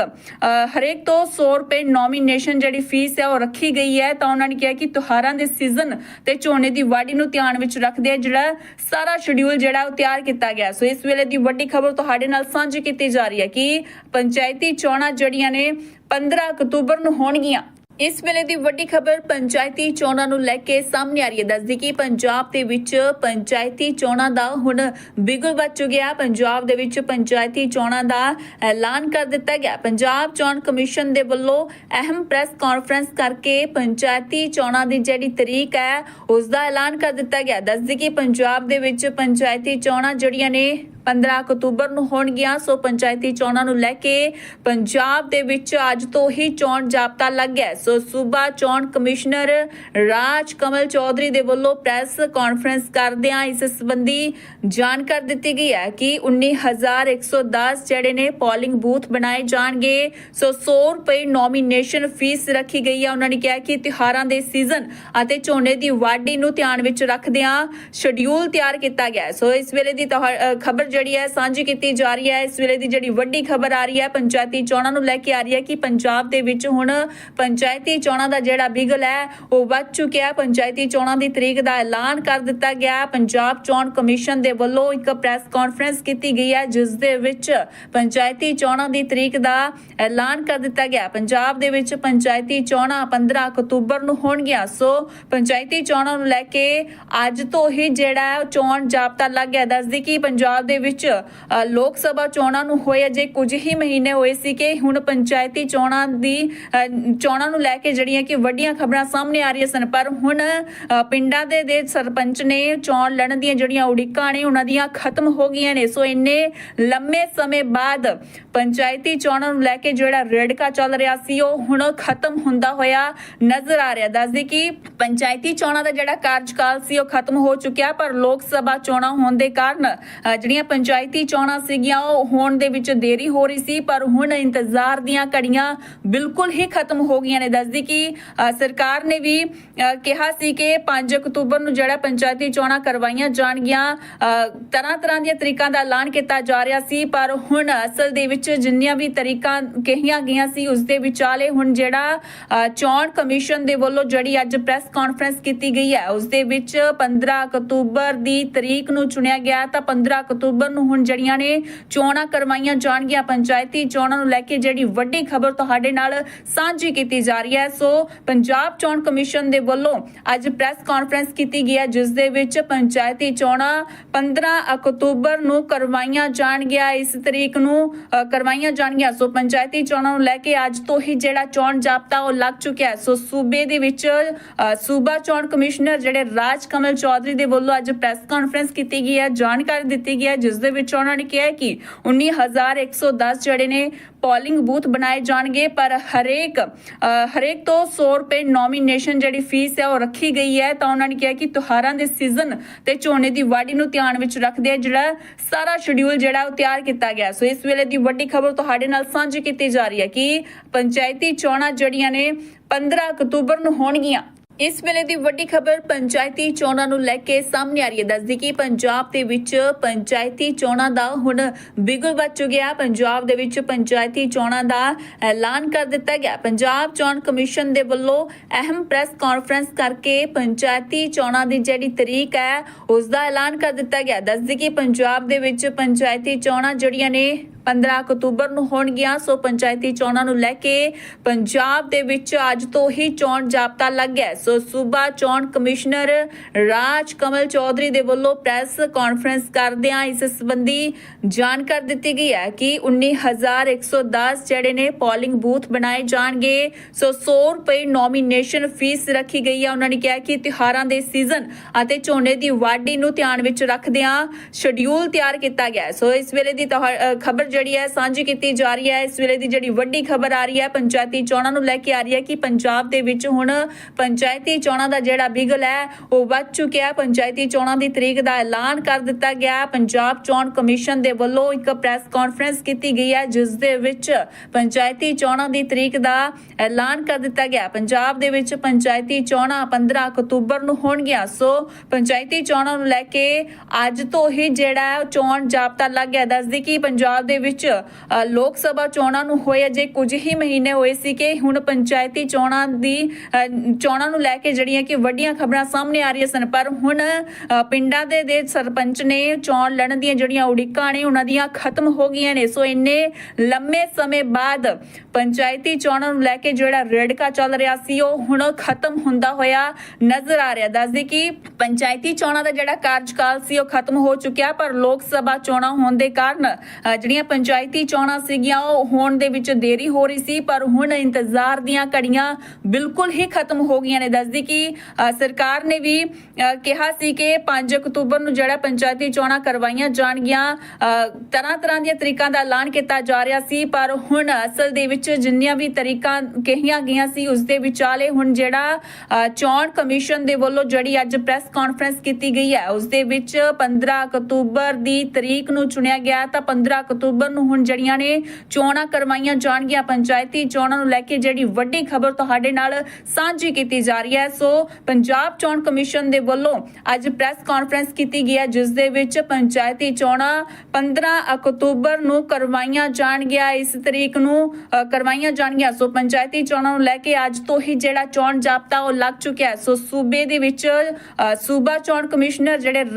ਹਰੇਕ ਤੋਂ 100 ਰੁਪਏ ਨੋਮੀਨੇਸ਼ਨ ਜਿਹੜੀ ਫੀਸ ਹੈ ਉਹ ਰੱਖੀ ਗਈ ਹੈ। ਤਾਂ ਉਹਨਾਂ ਨੇ ਕਿਹਾ ਕਿ ਤਿਉਹਾਰਾਂ ਦੇ ਸੀਜ਼ਨ ਤੇ ਝੋਨੇ ਦੀ ਵਾਢੀ ਨੂੰ ਧਿਆਨ ਵਿੱਚ ਰੱਖਦੇ ਆ, ਜਿਹੜਾ ਸਾਰਾ ਸ਼ਡਿਊਲ ਜਿਹੜਾ ਉਹ ਤਿਆਰ ਕੀਤਾ ਗਿਆ। ਸੋ ਇਸ ਵੇਲੇ ਦੀ ਵੱਡੀ ਖਬਰ ਤੁਹਾਡੇ ਨਾਲ ਸਾਂਝੀ ਕੀਤੀ ਜਾ ਰਹੀ ਹੈ ਕਿ ਪੰਚਾਇਤੀ ਚੋਣਾਂ ਜਿਹੜੀਆਂ ਨੇ 15 ਅਕਤੂਬਰ ਨੂੰ ਹੋਣਗੀਆਂ। ਇਸ ਵੇਲੇ ਦੀ ਵੱਡੀ ਖਬਰ, ਪੰਚਾਇਤੀ ਚੋਣਾਂ ਨੂੰ ਲੈ ਕੇ ਸਾਹਮਣੇ ਆ ਰਹੀ ਹੈ। ਦੱਸਦੀ ਕਿ ਪੰਜਾਬ ਦੇ ਵਿੱਚ ਪੰਚਾਇਤੀ ਚੋਣਾਂ ਦਾ ਹੁਣ ਬਿਗਲ ਵੱਜ ਚੁੱਕਿਆ ਪੰਜਾਬ ਦੇ ਵਿੱਚ ਪੰਚਾਇਤੀ ਚੋਣਾਂ ਦਾ ਐਲਾਨ ਕਰ ਦਿੱਤਾ ਗਿਆ ਪੰਜਾਬ ਚੋਣ ਕਮਿਸ਼ਨ ਦੇ ਵੱਲੋਂ ਅਹਿਮ ਪ੍ਰੈਸ ਕਾਨਫਰੰਸ ਕਰਕੇ ਪੰਚਾਇਤੀ ਚੋਣਾਂ ਦੀ ਜਿਹੜੀ ਤਰੀਕ ਹੈ, ਉਸ ਦਾ ਐਲਾਨ ਕਰ ਦਿੱਤਾ ਗਿਆ ਦੱਸਦੀ ਕਿ ਪੰਜਾਬ ਦੇ ਵਿੱਚ ਪੰਚਾਇਤੀ ਚੋਣਾਂ ਜਿਹੜੀਆਂ ਨੇ 15 ਅਕਤੂਬਰ ਨੂੰ ਹੋਣਗੀਆਂ। ਸੋ ਪੰਚਾਇਤੀ ਚੋਣਾਂ ਨੂੰ ਲੈ ਕੇ ਪੰਜਾਬ ਦੇ ਵਿੱਚ ਅੱਜ ਤੋਂ ਹੀ ਚੋਣ ਜਾਬਤਾ ਲੱਗ ਗਿਆ ਸੋ ਸੂਬਾ ਚੋਣ ਕਮਿਸ਼ਨਰ ਰਾਜ ਕਮਲ ਚੌਧਰੀ ਦੇ ਵੱਲੋਂ ਪ੍ਰੈਸ ਕਾਨਫਰੰਸ ਕਰਦਿਆਂ ਇਸ ਸੰਬੰਧੀ ਜਾਣਕਾਰੀ ਦਿੱਤੀ ਗਈ ਹੈ ਕਿ 19110 ਜਿਹੜੇ ਨੇ ਪੋਲਿੰਗ ਬੂਥ ਬਣਾਏ ਜਾਣਗੇ। ਸੋ 100 ਰੁਪਏ ਨੋਮੀਨੇਸ਼ਨ ਫੀਸ ਰੱਖੀ ਗਈ ਹੈ। ਉਹਨਾਂ ਨੇ ਕਿਹਾ ਕਿ ਤਿਉਹਾਰਾਂ ਦੇ ਸੀਜ਼ਨ ਅਤੇ ਝੋਨੇ ਦੀ ਵਾਢੀ ਨੂੰ ਧਿਆਨ ਵਿੱਚ ਰੱਖਦਿਆਂ ਸ਼ਡਿਊਲ ਤਿਆਰ ਕੀਤਾ ਗਿਆ ਸੋ ਇਸ ਵੇਲੇ ਦੀ ਖਬਰ ਜਿਹੜੀ ਹੈ ਸਾਂਝੀ ਕੀਤੀ ਜਾ ਰਹੀ ਹੈ। ਇਸ ਵੇਲੇ ਦੀ ਜਿਹੜੀ ਵੱਡੀ ਖਬਰ ਆ ਰਹੀ ਹੈ, ਪੰਚਾਇਤੀ ਚੋਣਾਂ ਨੂੰ ਲੈ ਕੇ ਆ ਰਹੀ ਹੈ ਕਿ ਪੰਜਾਬ ਦੇ ਵਿੱਚ ਹੁਣ ਪੰਚਾਇਤੀ ਚੋਣਾਂ ਦਾ ਜਿਹੜਾ ਬਿਗਲ ਹੈ, ਉਹ ਵੱਧ ਚੁੱਕਿਆ। ਪੰਚਾਇਤੀ ਚੋਣਾਂ ਦੀ ਤਰੀਕ ਦਾ ਐਲਾਨ ਕਰ ਦਿੱਤਾ ਗਿਆ। ਪੰਜਾਬ ਚੋਣ ਕਮਿਸ਼ਨ ਦੇ ਵੱਲੋਂ ਇੱਕ ਪ੍ਰੈਸ ਕਾਨਫਰੰਸ ਕੀਤੀ ਗਈ ਹੈ, ਜਿਸ ਦੇ ਵਿੱਚ ਪੰਚਾਇਤੀ ਚੋਣਾਂ ਦੀ ਤਰੀਕ ਦਾ ਐਲਾਨ ਕਰ ਦਿੱਤਾ ਗਿਆ। ਪੰਜਾਬ ਦੇ ਵਿੱਚ ਪੰਚਾਇਤੀ ਚੋਣਾਂ 15 ਅਕਤੂਬਰ ਨੂੰ ਹੋਣਗੀਆਂ। ਸੋ ਪੰਚਾਇਤੀ ਚੋਣਾਂ ਨੂੰ ਲੈ ਕੇ ਅੱਜ ਤੋਂ ਹੀ ਜਿਹੜਾ ਚੋਣ ਜਾਬਤਾ ਲੱਗ ਗਿਆ। ਦੱਸਦੀ ਕਿ ਪੰਜਾਬ ਦੇ ਵਿੱਚ ਲੋਕ ਸਭਾ ਚੋਣਾਂ ਨੂੰ ਹੋਏ ਅਜੇ ਕੁਝ ਹੀ ਮਹੀਨੇ ਹੋਏ ਸੀ ਕਿ ਹੁਣ ਪੰਚਾਇਤੀ ਚੋਣਾਂ ਦੀ ਅ, ਚੋਣਾਂ ਨੂੰ ਲੈ ਕੇ ਜਿਹੜੀਆਂ ਕਿ ਵੱਡੀਆਂ ਖਬਰਾਂ ਸਾਹਮਣੇ ਆ ਰਹੀਆਂ ਸਨ ਪਰ ਹੁਣ ਪਿੰਡਾਂ ਦੇ ਦੇ ਸਰਪੰਚ ਨੇ ਚੋਣ ਲੜਨ ਦੀਆਂ ਜਿਹੜੀਆਂ ਉਡੀਕਾਂ ਨੇ ਉਹਨਾਂ ਦੀਆਂ ਖਤਮ ਹੋ ਗਈਆਂ ਨੇ। ਸੋ ਇੰਨੇ ਲੰਮੇ ਸਮੇਂ ਬਾਅਦ ਪੰਚਾਇਤੀ ਚੋਣਾਂ ਨੂੰ ਲੈ ਕੇ ਜਿਹੜਾ ਰੇੜਕਾ ਚੱਲ ਰਿਹਾ ਸੀ, ਉਹ ਹੁਣ ਖਤਮ ਹੁੰਦਾ ਹੋਇਆ ਨਜ਼ਰ ਆ ਰਿਹਾ। ਦੱਸਦੀ ਕਿ ਪੰਚਾਇਤੀ ਚੋਣਾਂ ਦਾ ਜਿਹੜਾ ਕਾਰਜਕਾਲ ਸੀ, ਉਹ ਖਤਮ ਹੋ ਚੁੱਕਿਆ, ਪਰ ਲੋਕ ਸਭਾ ਚੋਣਾਂ ਹੋਣ ਦੇ ਕਾਰਨ ਜਿਹੜੀਆਂ ਪੰਚਾਇਤੀ ਚੋਣਾਂ ਸੀਗੀਆਂ, ਉਹ ਹੋਣ ਦੇ ਵਿੱਚ ਦੇਰੀ ਹੋ ਰਹੀ ਸੀ, ਪਰ ਹੁਣ ਇੰਤਜ਼ਾਰ ਦੀਆਂ ਘੜੀਆਂ ਬਿਲਕੁਲ ਹੀ ਖਤਮ ਹੋ ਗਈਆਂ ਨੇ। ਦੱਸਦੀ ਕਿ ਸਰਕਾਰ ਨੇ ਵੀ ਕਿਹਾ ਸੀ ਕਿ 5 ਅਕਤੂਬਰ ਨੂੰ ਜਿਹੜਾ ਪੰਚਾਇਤੀ ਚੋਣਾਂ ਕਰਵਾਈਆਂ ਜਾਣਗੀਆਂ ਤਰ੍ਹਾਂ ਤਰ੍ਹਾਂ ਦੀਆਂ ਤਰੀਕਾਂ ਦਾ ਐਲਾਨ ਕੀਤਾ ਜਾ ਰਿਹਾ ਸੀ, ਪਰ ਹੁਣ ਅਸਲ ਦੇ ਵਿੱਚ ਜਿੰਨੀਆਂ ਵੀ ਤਰੀਕਾਂ ਕਹੀਆਂ ਗਈਆਂ ਸੀ, ਉਸ ਦੇ ਵਿਚਾਲੇ ਹੁਣ ਜਿਹੜਾ ਚੋਣ ਕਮਿਸ਼ਨ ਦੇ ਵੱਲੋਂ ਜਿਹੜੀ ਅੱਜ ਪ੍ਰੈਸ ਕਾਨਫਰੰਸ ਕੀਤੀ ਗਈ ਹੈ, ਉਸ ਦੇ ਵਿੱਚ 15 ਅਕਤੂਬਰ ਦੀ ਤਰੀਕ ਨੂੰ ਚੁਣਿਆ ਗਿਆ ਤਾਂ 15 ਅਕਤੂਬਰ ਨੂੰ ਹੁਣ ਜਿਹੜੀਆਂ ਨੇ ਚੋਣਾਂ ਕਰਵਾਈਆਂ ਜਾਣਗੀਆਂ, ਪੰਚਾਇਤੀ ਚੋਣਾਂ ਨੂੰ ਲੈ ਕੇ ਜਿਹੜੀ ਵੱਡੀ ਖਬਰ ਤੁਹਾਡੇ ਨਾਲ ਸਾਂਝੀ ਕੀਤੀ ਜਾ ਰਹੀ ਹੈ। ਸੋ ਪੰਜਾਬ ਚੋਣ ਕਮਿਸ਼ਨ ਦੇ ਵੱਲੋਂ ਅੱਜ ਪ੍ਰੈਸ ਕਾਨਫਰੰਸ ਕੀਤੀ ਗਈ ਹੈ, ਜਿਸ ਦੇ ਵਿੱਚ ਪੰਚਾਇਤੀ ਚੋਣਾਂ 15 ਅਕਤੂਬਰ ਨੂੰ ਕਰਵਾਈਆਂ ਜਾਣਗੀਆਂ। ਇਸ ਤਰੀਕ ਨੂੰ ਕਰਵਾਈਆਂ ਜਾਣਗੀਆਂ। ਸੋ ਪੰਚਾਇਤੀ ਚੋਣਾਂ ਨੂੰ ਲੈ ਕੇ ਅੱਜ ਤੋਂ ਹੀ ਜਿਹੜਾ ਚੋਣ ਜਾਬਤਾ ਉਹ ਲੱਗ ਚੁੱਕਿਆ ਹੈ। ਸੋ ਸੂਬੇ ਦੇ ਵਿੱਚ ਸੂਬਾ ਚੋਣ ਕਮਿਸ਼ਨਰ ਜਿਹੜੇ ਰਾਜ ਕਮਲ ਚੌਧਰੀ ਦੇ ਵੱਲੋਂ ਅੱਜ ਪ੍ਰੈਸ ਕਾਨਫਰੰਸ ਕੀਤੀ ਗਈ ਹੈ, ਜਾਣਕਾਰੀ ਦਿੱਤੀ ਗਈ ਹੈ। ਜਿਸ ਦੇ ਵਿੱਚ ਉਹਨਾਂ ਨੇ ਕਿਹਾ ਹੈ ਕਿ 19110 ਜਿਹੜੇ ਨੇ ਪੋਲਿੰਗ ਬੂਥ ਬਣਾਏ ਜਾਣਗੇ, ਪਰ ਹਰੇਕ ਹਰੇਕ ਤੋਂ 100 ਰੁਪਏ ਨੋਮੀਨੇਸ਼ਨ ਜਿਹੜੀ ਫੀਸ ਹੈ ਉਹ ਰੱਖੀ ਗਈ ਹੈ। ਤਾਂ ਉਹਨਾਂ ਨੇ ਕਿਹਾ ਕਿ ਤਿਉਹਾਰਾਂ ਦੇ ਸੀਜ਼ਨ ਤੇ ਝੋਨੇ ਦੀ ਵਾਢੀ ਨੂੰ ਧਿਆਨ ਵਿੱਚ ਰੱਖਦੇ ਆ, ਜਿਹੜਾ ਸਾਰਾ ਸ਼ਡਿਊਲ ਜਿਹੜਾ ਉਹ ਤਿਆਰ ਕੀਤਾ ਗਿਆ। ਸੋ ਇਸ ਵੇਲੇ ਦੀ ਵੱਡੀ ਖਬਰ ਤੁਹਾਡੇ ਨਾਲ ਸਾਂਝੀ ਕੀਤੀ ਜਾ ਰਹੀ ਹੈ ਕਿ ਪੰਚਾਇਤੀ ਚੋਣਾਂ ਜਿਹੜੀਆਂ ਨੇ 15 ਅਕਤੂਬਰ ਨੂੰ ਹੋਣਗੀਆਂ। ਇਸ ਵੇਲੇ ਦੀ ਵੱਡੀ ਖਬਰ, ਪੰਚਾਇਤੀ ਚੋਣਾਂ ਨੂੰ ਲੈ ਕੇ ਸਾਹਮਣੇ ਆ ਰਹੀ ਹੈ। ਦੱਸਦੀ ਕਿ ਪੰਜਾਬ ਦੇ ਵਿੱਚ ਪੰਚਾਇਤੀ ਚੋਣਾਂ ਦਾ ਹੁਣ ਬਿਗਲ ਵੱਜ ਚੁੱਕਿਆ ਪੰਜਾਬ ਦੇ ਵਿੱਚ ਪੰਚਾਇਤੀ ਚੋਣਾਂ ਦਾ ਐਲਾਨ ਕਰ ਦਿੱਤਾ ਗਿਆ ਪੰਜਾਬ ਚੋਣ ਕਮਿਸ਼ਨ ਦੇ ਵੱਲੋਂ ਅਹਿਮ ਪ੍ਰੈਸ ਕਾਨਫਰੰਸ ਕਰਕੇ ਪੰਚਾਇਤੀ ਚੋਣਾਂ ਦੀ ਜਿਹੜੀ ਤਰੀਕ ਹੈ, ਉਸ ਦਾ ਐਲਾਨ ਕਰ ਦਿੱਤਾ ਗਿਆ ਦੱਸਦੀ ਕਿ ਪੰਜਾਬ ਦੇ ਵਿੱਚ ਪੰਚਾਇਤੀ ਚੋਣਾਂ ਜਿਹੜੀਆਂ ਨੇ 15 ਅਕਤੂਬਰ ਨੂੰ ਹੋਣਗੀਆਂ। ਸੋ ਪੰਚਾਇਤੀ ਚੋਣਾਂ ਨੂੰ ਲੈ ਕੇ ਪੰਜਾਬ ਦੇ ਵਿੱਚ ਅੱਜ ਤੋਂ ਹੀ ਚੋਣ ਜਾਬਤਾ ਲੱਗ ਗਿਆ ਸੋ ਸੂਬਾ ਚੋਣ ਕਮਿਸ਼ਨਰ ਰਾਜ ਕਮਲ ਚੌਧਰੀ ਦੇ ਵੱਲੋਂ ਪ੍ਰੈਸ ਕਾਨਫਰੰਸ ਕਰਦਿਆਂ ਇਸ ਸੰਬੰਧੀ ਜਾਣਕਾਰੀ ਦਿੱਤੀ ਗਈ ਹੈ ਕਿ 19110 ਜਿਹੜੇ ਨੇ ਪੋਲਿੰਗ ਬੂਥ ਬਣਾਏ ਜਾਣਗੇ। ਸੋ 100 ਰੁਪਏ ਨੋਮੀਨੇਸ਼ਨ ਫੀਸ ਰੱਖੀ ਗਈ ਹੈ। ਉਹਨਾਂ ਨੇ ਕਿਹਾ ਕਿ ਤਿਉਹਾਰਾਂ ਦੇ ਸੀਜ਼ਨ ਅਤੇ ਝੋਨੇ ਦੀ ਵਾਢੀ ਨੂੰ ਧਿਆਨ ਵਿੱਚ ਰੱਖਦਿਆਂ ਸ਼ਡਿਊਲ ਤਿਆਰ ਕੀਤਾ ਗਿਆ ਸੋ ਇਸ ਵੇਲੇ ਦੀ ਖਬਰ ਜਿਹੜੀ ਹੈ, ਸਾਂਝੀ ਕੀਤੀ ਜਾ ਰਹੀ ਹੈ। ਇਸ ਵੇਲੇ ਦੀ ਜਿਹੜੀ ਵੱਡੀ ਖਬਰ ਆ ਰਹੀ ਹੈ, ਪੰਚਾਇਤੀ ਚੋਣਾਂ ਨੂੰ ਲੈ ਕੇ ਆ ਰਹੀ ਹੈ ਕਿ ਪੰਜਾਬ ਦੇ ਵਿੱਚ ਹੁਣ ਪੰਚਾਇਤੀ ਚੋਣਾਂ ਦਾ ਜਿਹੜਾ ਬਿਗਲ ਹੈ, ਉਹ ਵੱਧ ਚੁੱਕਿਆ। ਪੰਚਾਇਤੀ ਚੋਣਾਂ ਦੀ ਤਰੀਕ ਦਾ ਐਲਾਨ ਕਰ ਦਿੱਤਾ ਗਿਆ। ਪੰਜਾਬ ਚੋਣ ਕਮਿਸ਼ਨ ਦੇ ਵੱਲੋਂ ਇੱਕ ਪ੍ਰੈਸ ਕਾਨਫਰੰਸ ਕੀਤੀ ਗਈ ਹੈ, ਜਿਸ ਦੇ ਵਿੱਚ ਪੰਚਾਇਤੀ ਚੋਣਾਂ ਦੀ ਤਰੀਕ ਦਾ ਐਲਾਨ ਕਰ ਦਿੱਤਾ ਗਿਆ। ਪੰਜਾਬ ਦੇ ਵਿੱਚ ਪੰਚਾਇਤੀ ਚੋਣਾਂ 15 ਅਕਤੂਬਰ ਨੂੰ ਹੋਣਗੀਆਂ। ਸੋ ਪੰਚਾਇਤੀ ਚੋਣਾਂ ਨੂੰ ਲੈ ਕੇ ਅੱਜ ਤੋਂ ਹੀ ਜਿਹੜਾ ਚੋਣ ਜਾਬਤਾ ਲੱਗ ਗਿਆ। ਦੱਸਦੀ ਕਿ ਪੰਜਾਬ ਦੇ ਵਿੱਚ ਲੋਕ ਸਭਾ ਚੋਣਾਂ ਨੂੰ ਹੋਏ ਅਜੇ ਕੁਝ ਹੀ ਮਹੀਨੇ ਹੋਏ ਸੀ ਕਿ ਹੁਣ ਪੰਚਾਇਤੀ ਚੋਣਾਂ ਦੀ ਚੋਣਾਂ ਨੂੰ ਲੈ ਕੇ ਜਿਹੜੀਆਂ ਕਿ ਵੱਡੀਆਂ ਖਬਰਾਂ ਸਾਹਮਣੇ ਆ ਰਹੀਆਂ ਸਨ, ਪਰ ਹੁਣ ਪਿੰਡਾਂ ਦੇ ਦੇ ਸਰਪੰਚ ਨੇ ਚੋਣ ਲੜਨ ਦੀਆਂ ਜਿਹੜੀਆਂ ਉਡੀਕਾਂ ਨੇ, ਉਹਨਾਂ ਦੀਆਂ ਖਤਮ ਹੋ ਗਈਆਂ ਨੇ। ਸੋ ਇੰਨੇ ਲੰਮੇ ਸਮੇਂ ਬਾਅਦ ਪੰਚਾਇਤੀ ਚੋਣਾਂ ਨੂੰ ਲੈ ਕੇ ਜਿਹੜਾ ਰੇੜਕਾ ਚੱਲ ਰਿਹਾ ਸੀ, ਉਹ ਹੁਣ ਖਤਮ ਹੁੰਦਾ ਹੋਇਆ ਨਜ਼ਰ ਆ ਰਿਹਾ। ਦੱਸਦੇ ਕਿ ਪੰਚਾਇਤੀ ਚੋਣਾਂ ਦਾ ਜਿਹੜਾ ਕਾਰਜਕਾਲ ਸੀ, ਉਹ ਖਤਮ ਹੋ ਚੁੱਕਿਆ, ਪਰ ਲੋਕ ਸਭਾ ਚੋਣਾਂ ਹੋਣ ਦੇ ਕਾਰਨ ਜਿਹੜੀਆਂ ਪੰਚਾਇਤੀ ਚੋਣਾਂ ਸੀਗੀਆਂ ਉਹ ਹੋਣ ਦੇ ਵਿੱਚ ਦੇਰੀ ਹੋ ਰਹੀ ਸੀ ਪਰ ਹੁਣ ਇੰਤਜ਼ਾਰ ਦੀਆਂ ਘੜੀਆਂ ਬਿਲਕੁਲ ਹੀ ਖਤਮ ਹੋ ਗਈਆਂ ਨੇ। ਦੱਸਦੀ ਕਿ ਸਰਕਾਰ ਨੇ ਵੀ ਅ, ਕਿਹਾ ਸੀ ਕਿ 5 ਅਕਤੂਬਰ ਨੂੰ ਜਿਹੜਾ ਪੰਚਾਇਤੀ ਚੋਣਾਂ ਕਰਵਾਈਆਂ ਜਾਣਗੀਆਂ ਤਰ੍ਹਾਂ ਤਰ੍ਹਾਂ ਦੀਆਂ ਤਰੀਕਾਂ ਦਾ ਐਲਾਨ ਕੀਤਾ ਜਾ ਰਿਹਾ ਸੀ ਪਰ ਹੁਣ ਅਸਲ ਦੇ ਵਿੱਚ ਜਿੰਨੀਆਂ ਵੀ ਤਰੀਕਾਂ ਕਹੀਆਂ ਗਈਆਂ ਸੀ ਉਸ ਦੇ ਵਿਚਾਲੇ ਹੁਣ ਜਿਹੜਾ ਚੋਣ ਕਮਿਸ਼ਨ ਦੇ ਵੱਲੋਂ ਜਿਹੜੀ ਅੱਜ ਪ੍ਰੈਸ ਕਾਨਫਰੰਸ ਕੀਤੀ ਗਈ ਹੈ ਉਸ ਦੇ ਵਿੱਚ 15 ਅਕਤੂਬਰ ਦੀ ਤਰੀਕ ਨੂੰ ਚੁਣਿਆ ਗਿਆ ਤਾਂ 15 ਅਕਤੂਬਰ ਨੂੰ ਹੁਣ ਜਿਹੜੀਆਂ ਨੇ ਚੋਣਾਂ ਕਰਵਾਈਆਂ ਜਾਣਗੀਆਂ ਪੰਚਾਇਤੀ ਚੋਣਾਂ ਨੂੰ ਲੈ ਕੇ ਜਿਹੜੀ ਵੱਡੀ ਖਬਰ ਤੁਹਾਡੇ ਨਾਲ ਸਾਂਝੀ ਕੀਤੀ ਜਾ ਰਹੀ ਹੈ। ਸੋ ਪੰਜਾਬ ਚੋਣ ਕਮਿਸ਼ਨ ਦੇ ਵੱਲੋਂ ਅੱਜ ਪ੍ਰੈਸ ਕਾਨਫਰੰਸ ਕੀਤੀ ਗਈ ਹੈ, ਜਿਸ ਦੇ ਵਿੱਚ ਪੰਚਾਇਤੀ ਚੋਣਾਂ 15 ਅਕਤੂਬਰ ਨੂੰ ਕਰਵਾਈਆਂ ਜਾਣਗੀਆਂ, ਇਸ ਤਰੀਕ ਨੂੰ ਕਰਵਾਈਆਂ ਜਾਣਗੀਆਂ। ਸੋ ਪੰਚਾਇਤੀ ਚੋਣਾਂ ਨੂੰ ਲੈ ਕੇ ਅੱਜ ਤੋਂ ਹੀ ਜਿਹੜਾ ਚੋਣ ਜਾਬਤਾ ਉਹ ਲੱਗ ਚੁੱਕਿਆ ਹੈ। ਸੋ ਸੂਬੇ ਦੇ ਵਿੱਚ ਸੂਬਾ ਚੋਣ ਕਮਿਸ਼ਨਰ ਜਿਹੜੇ ਰਾਜ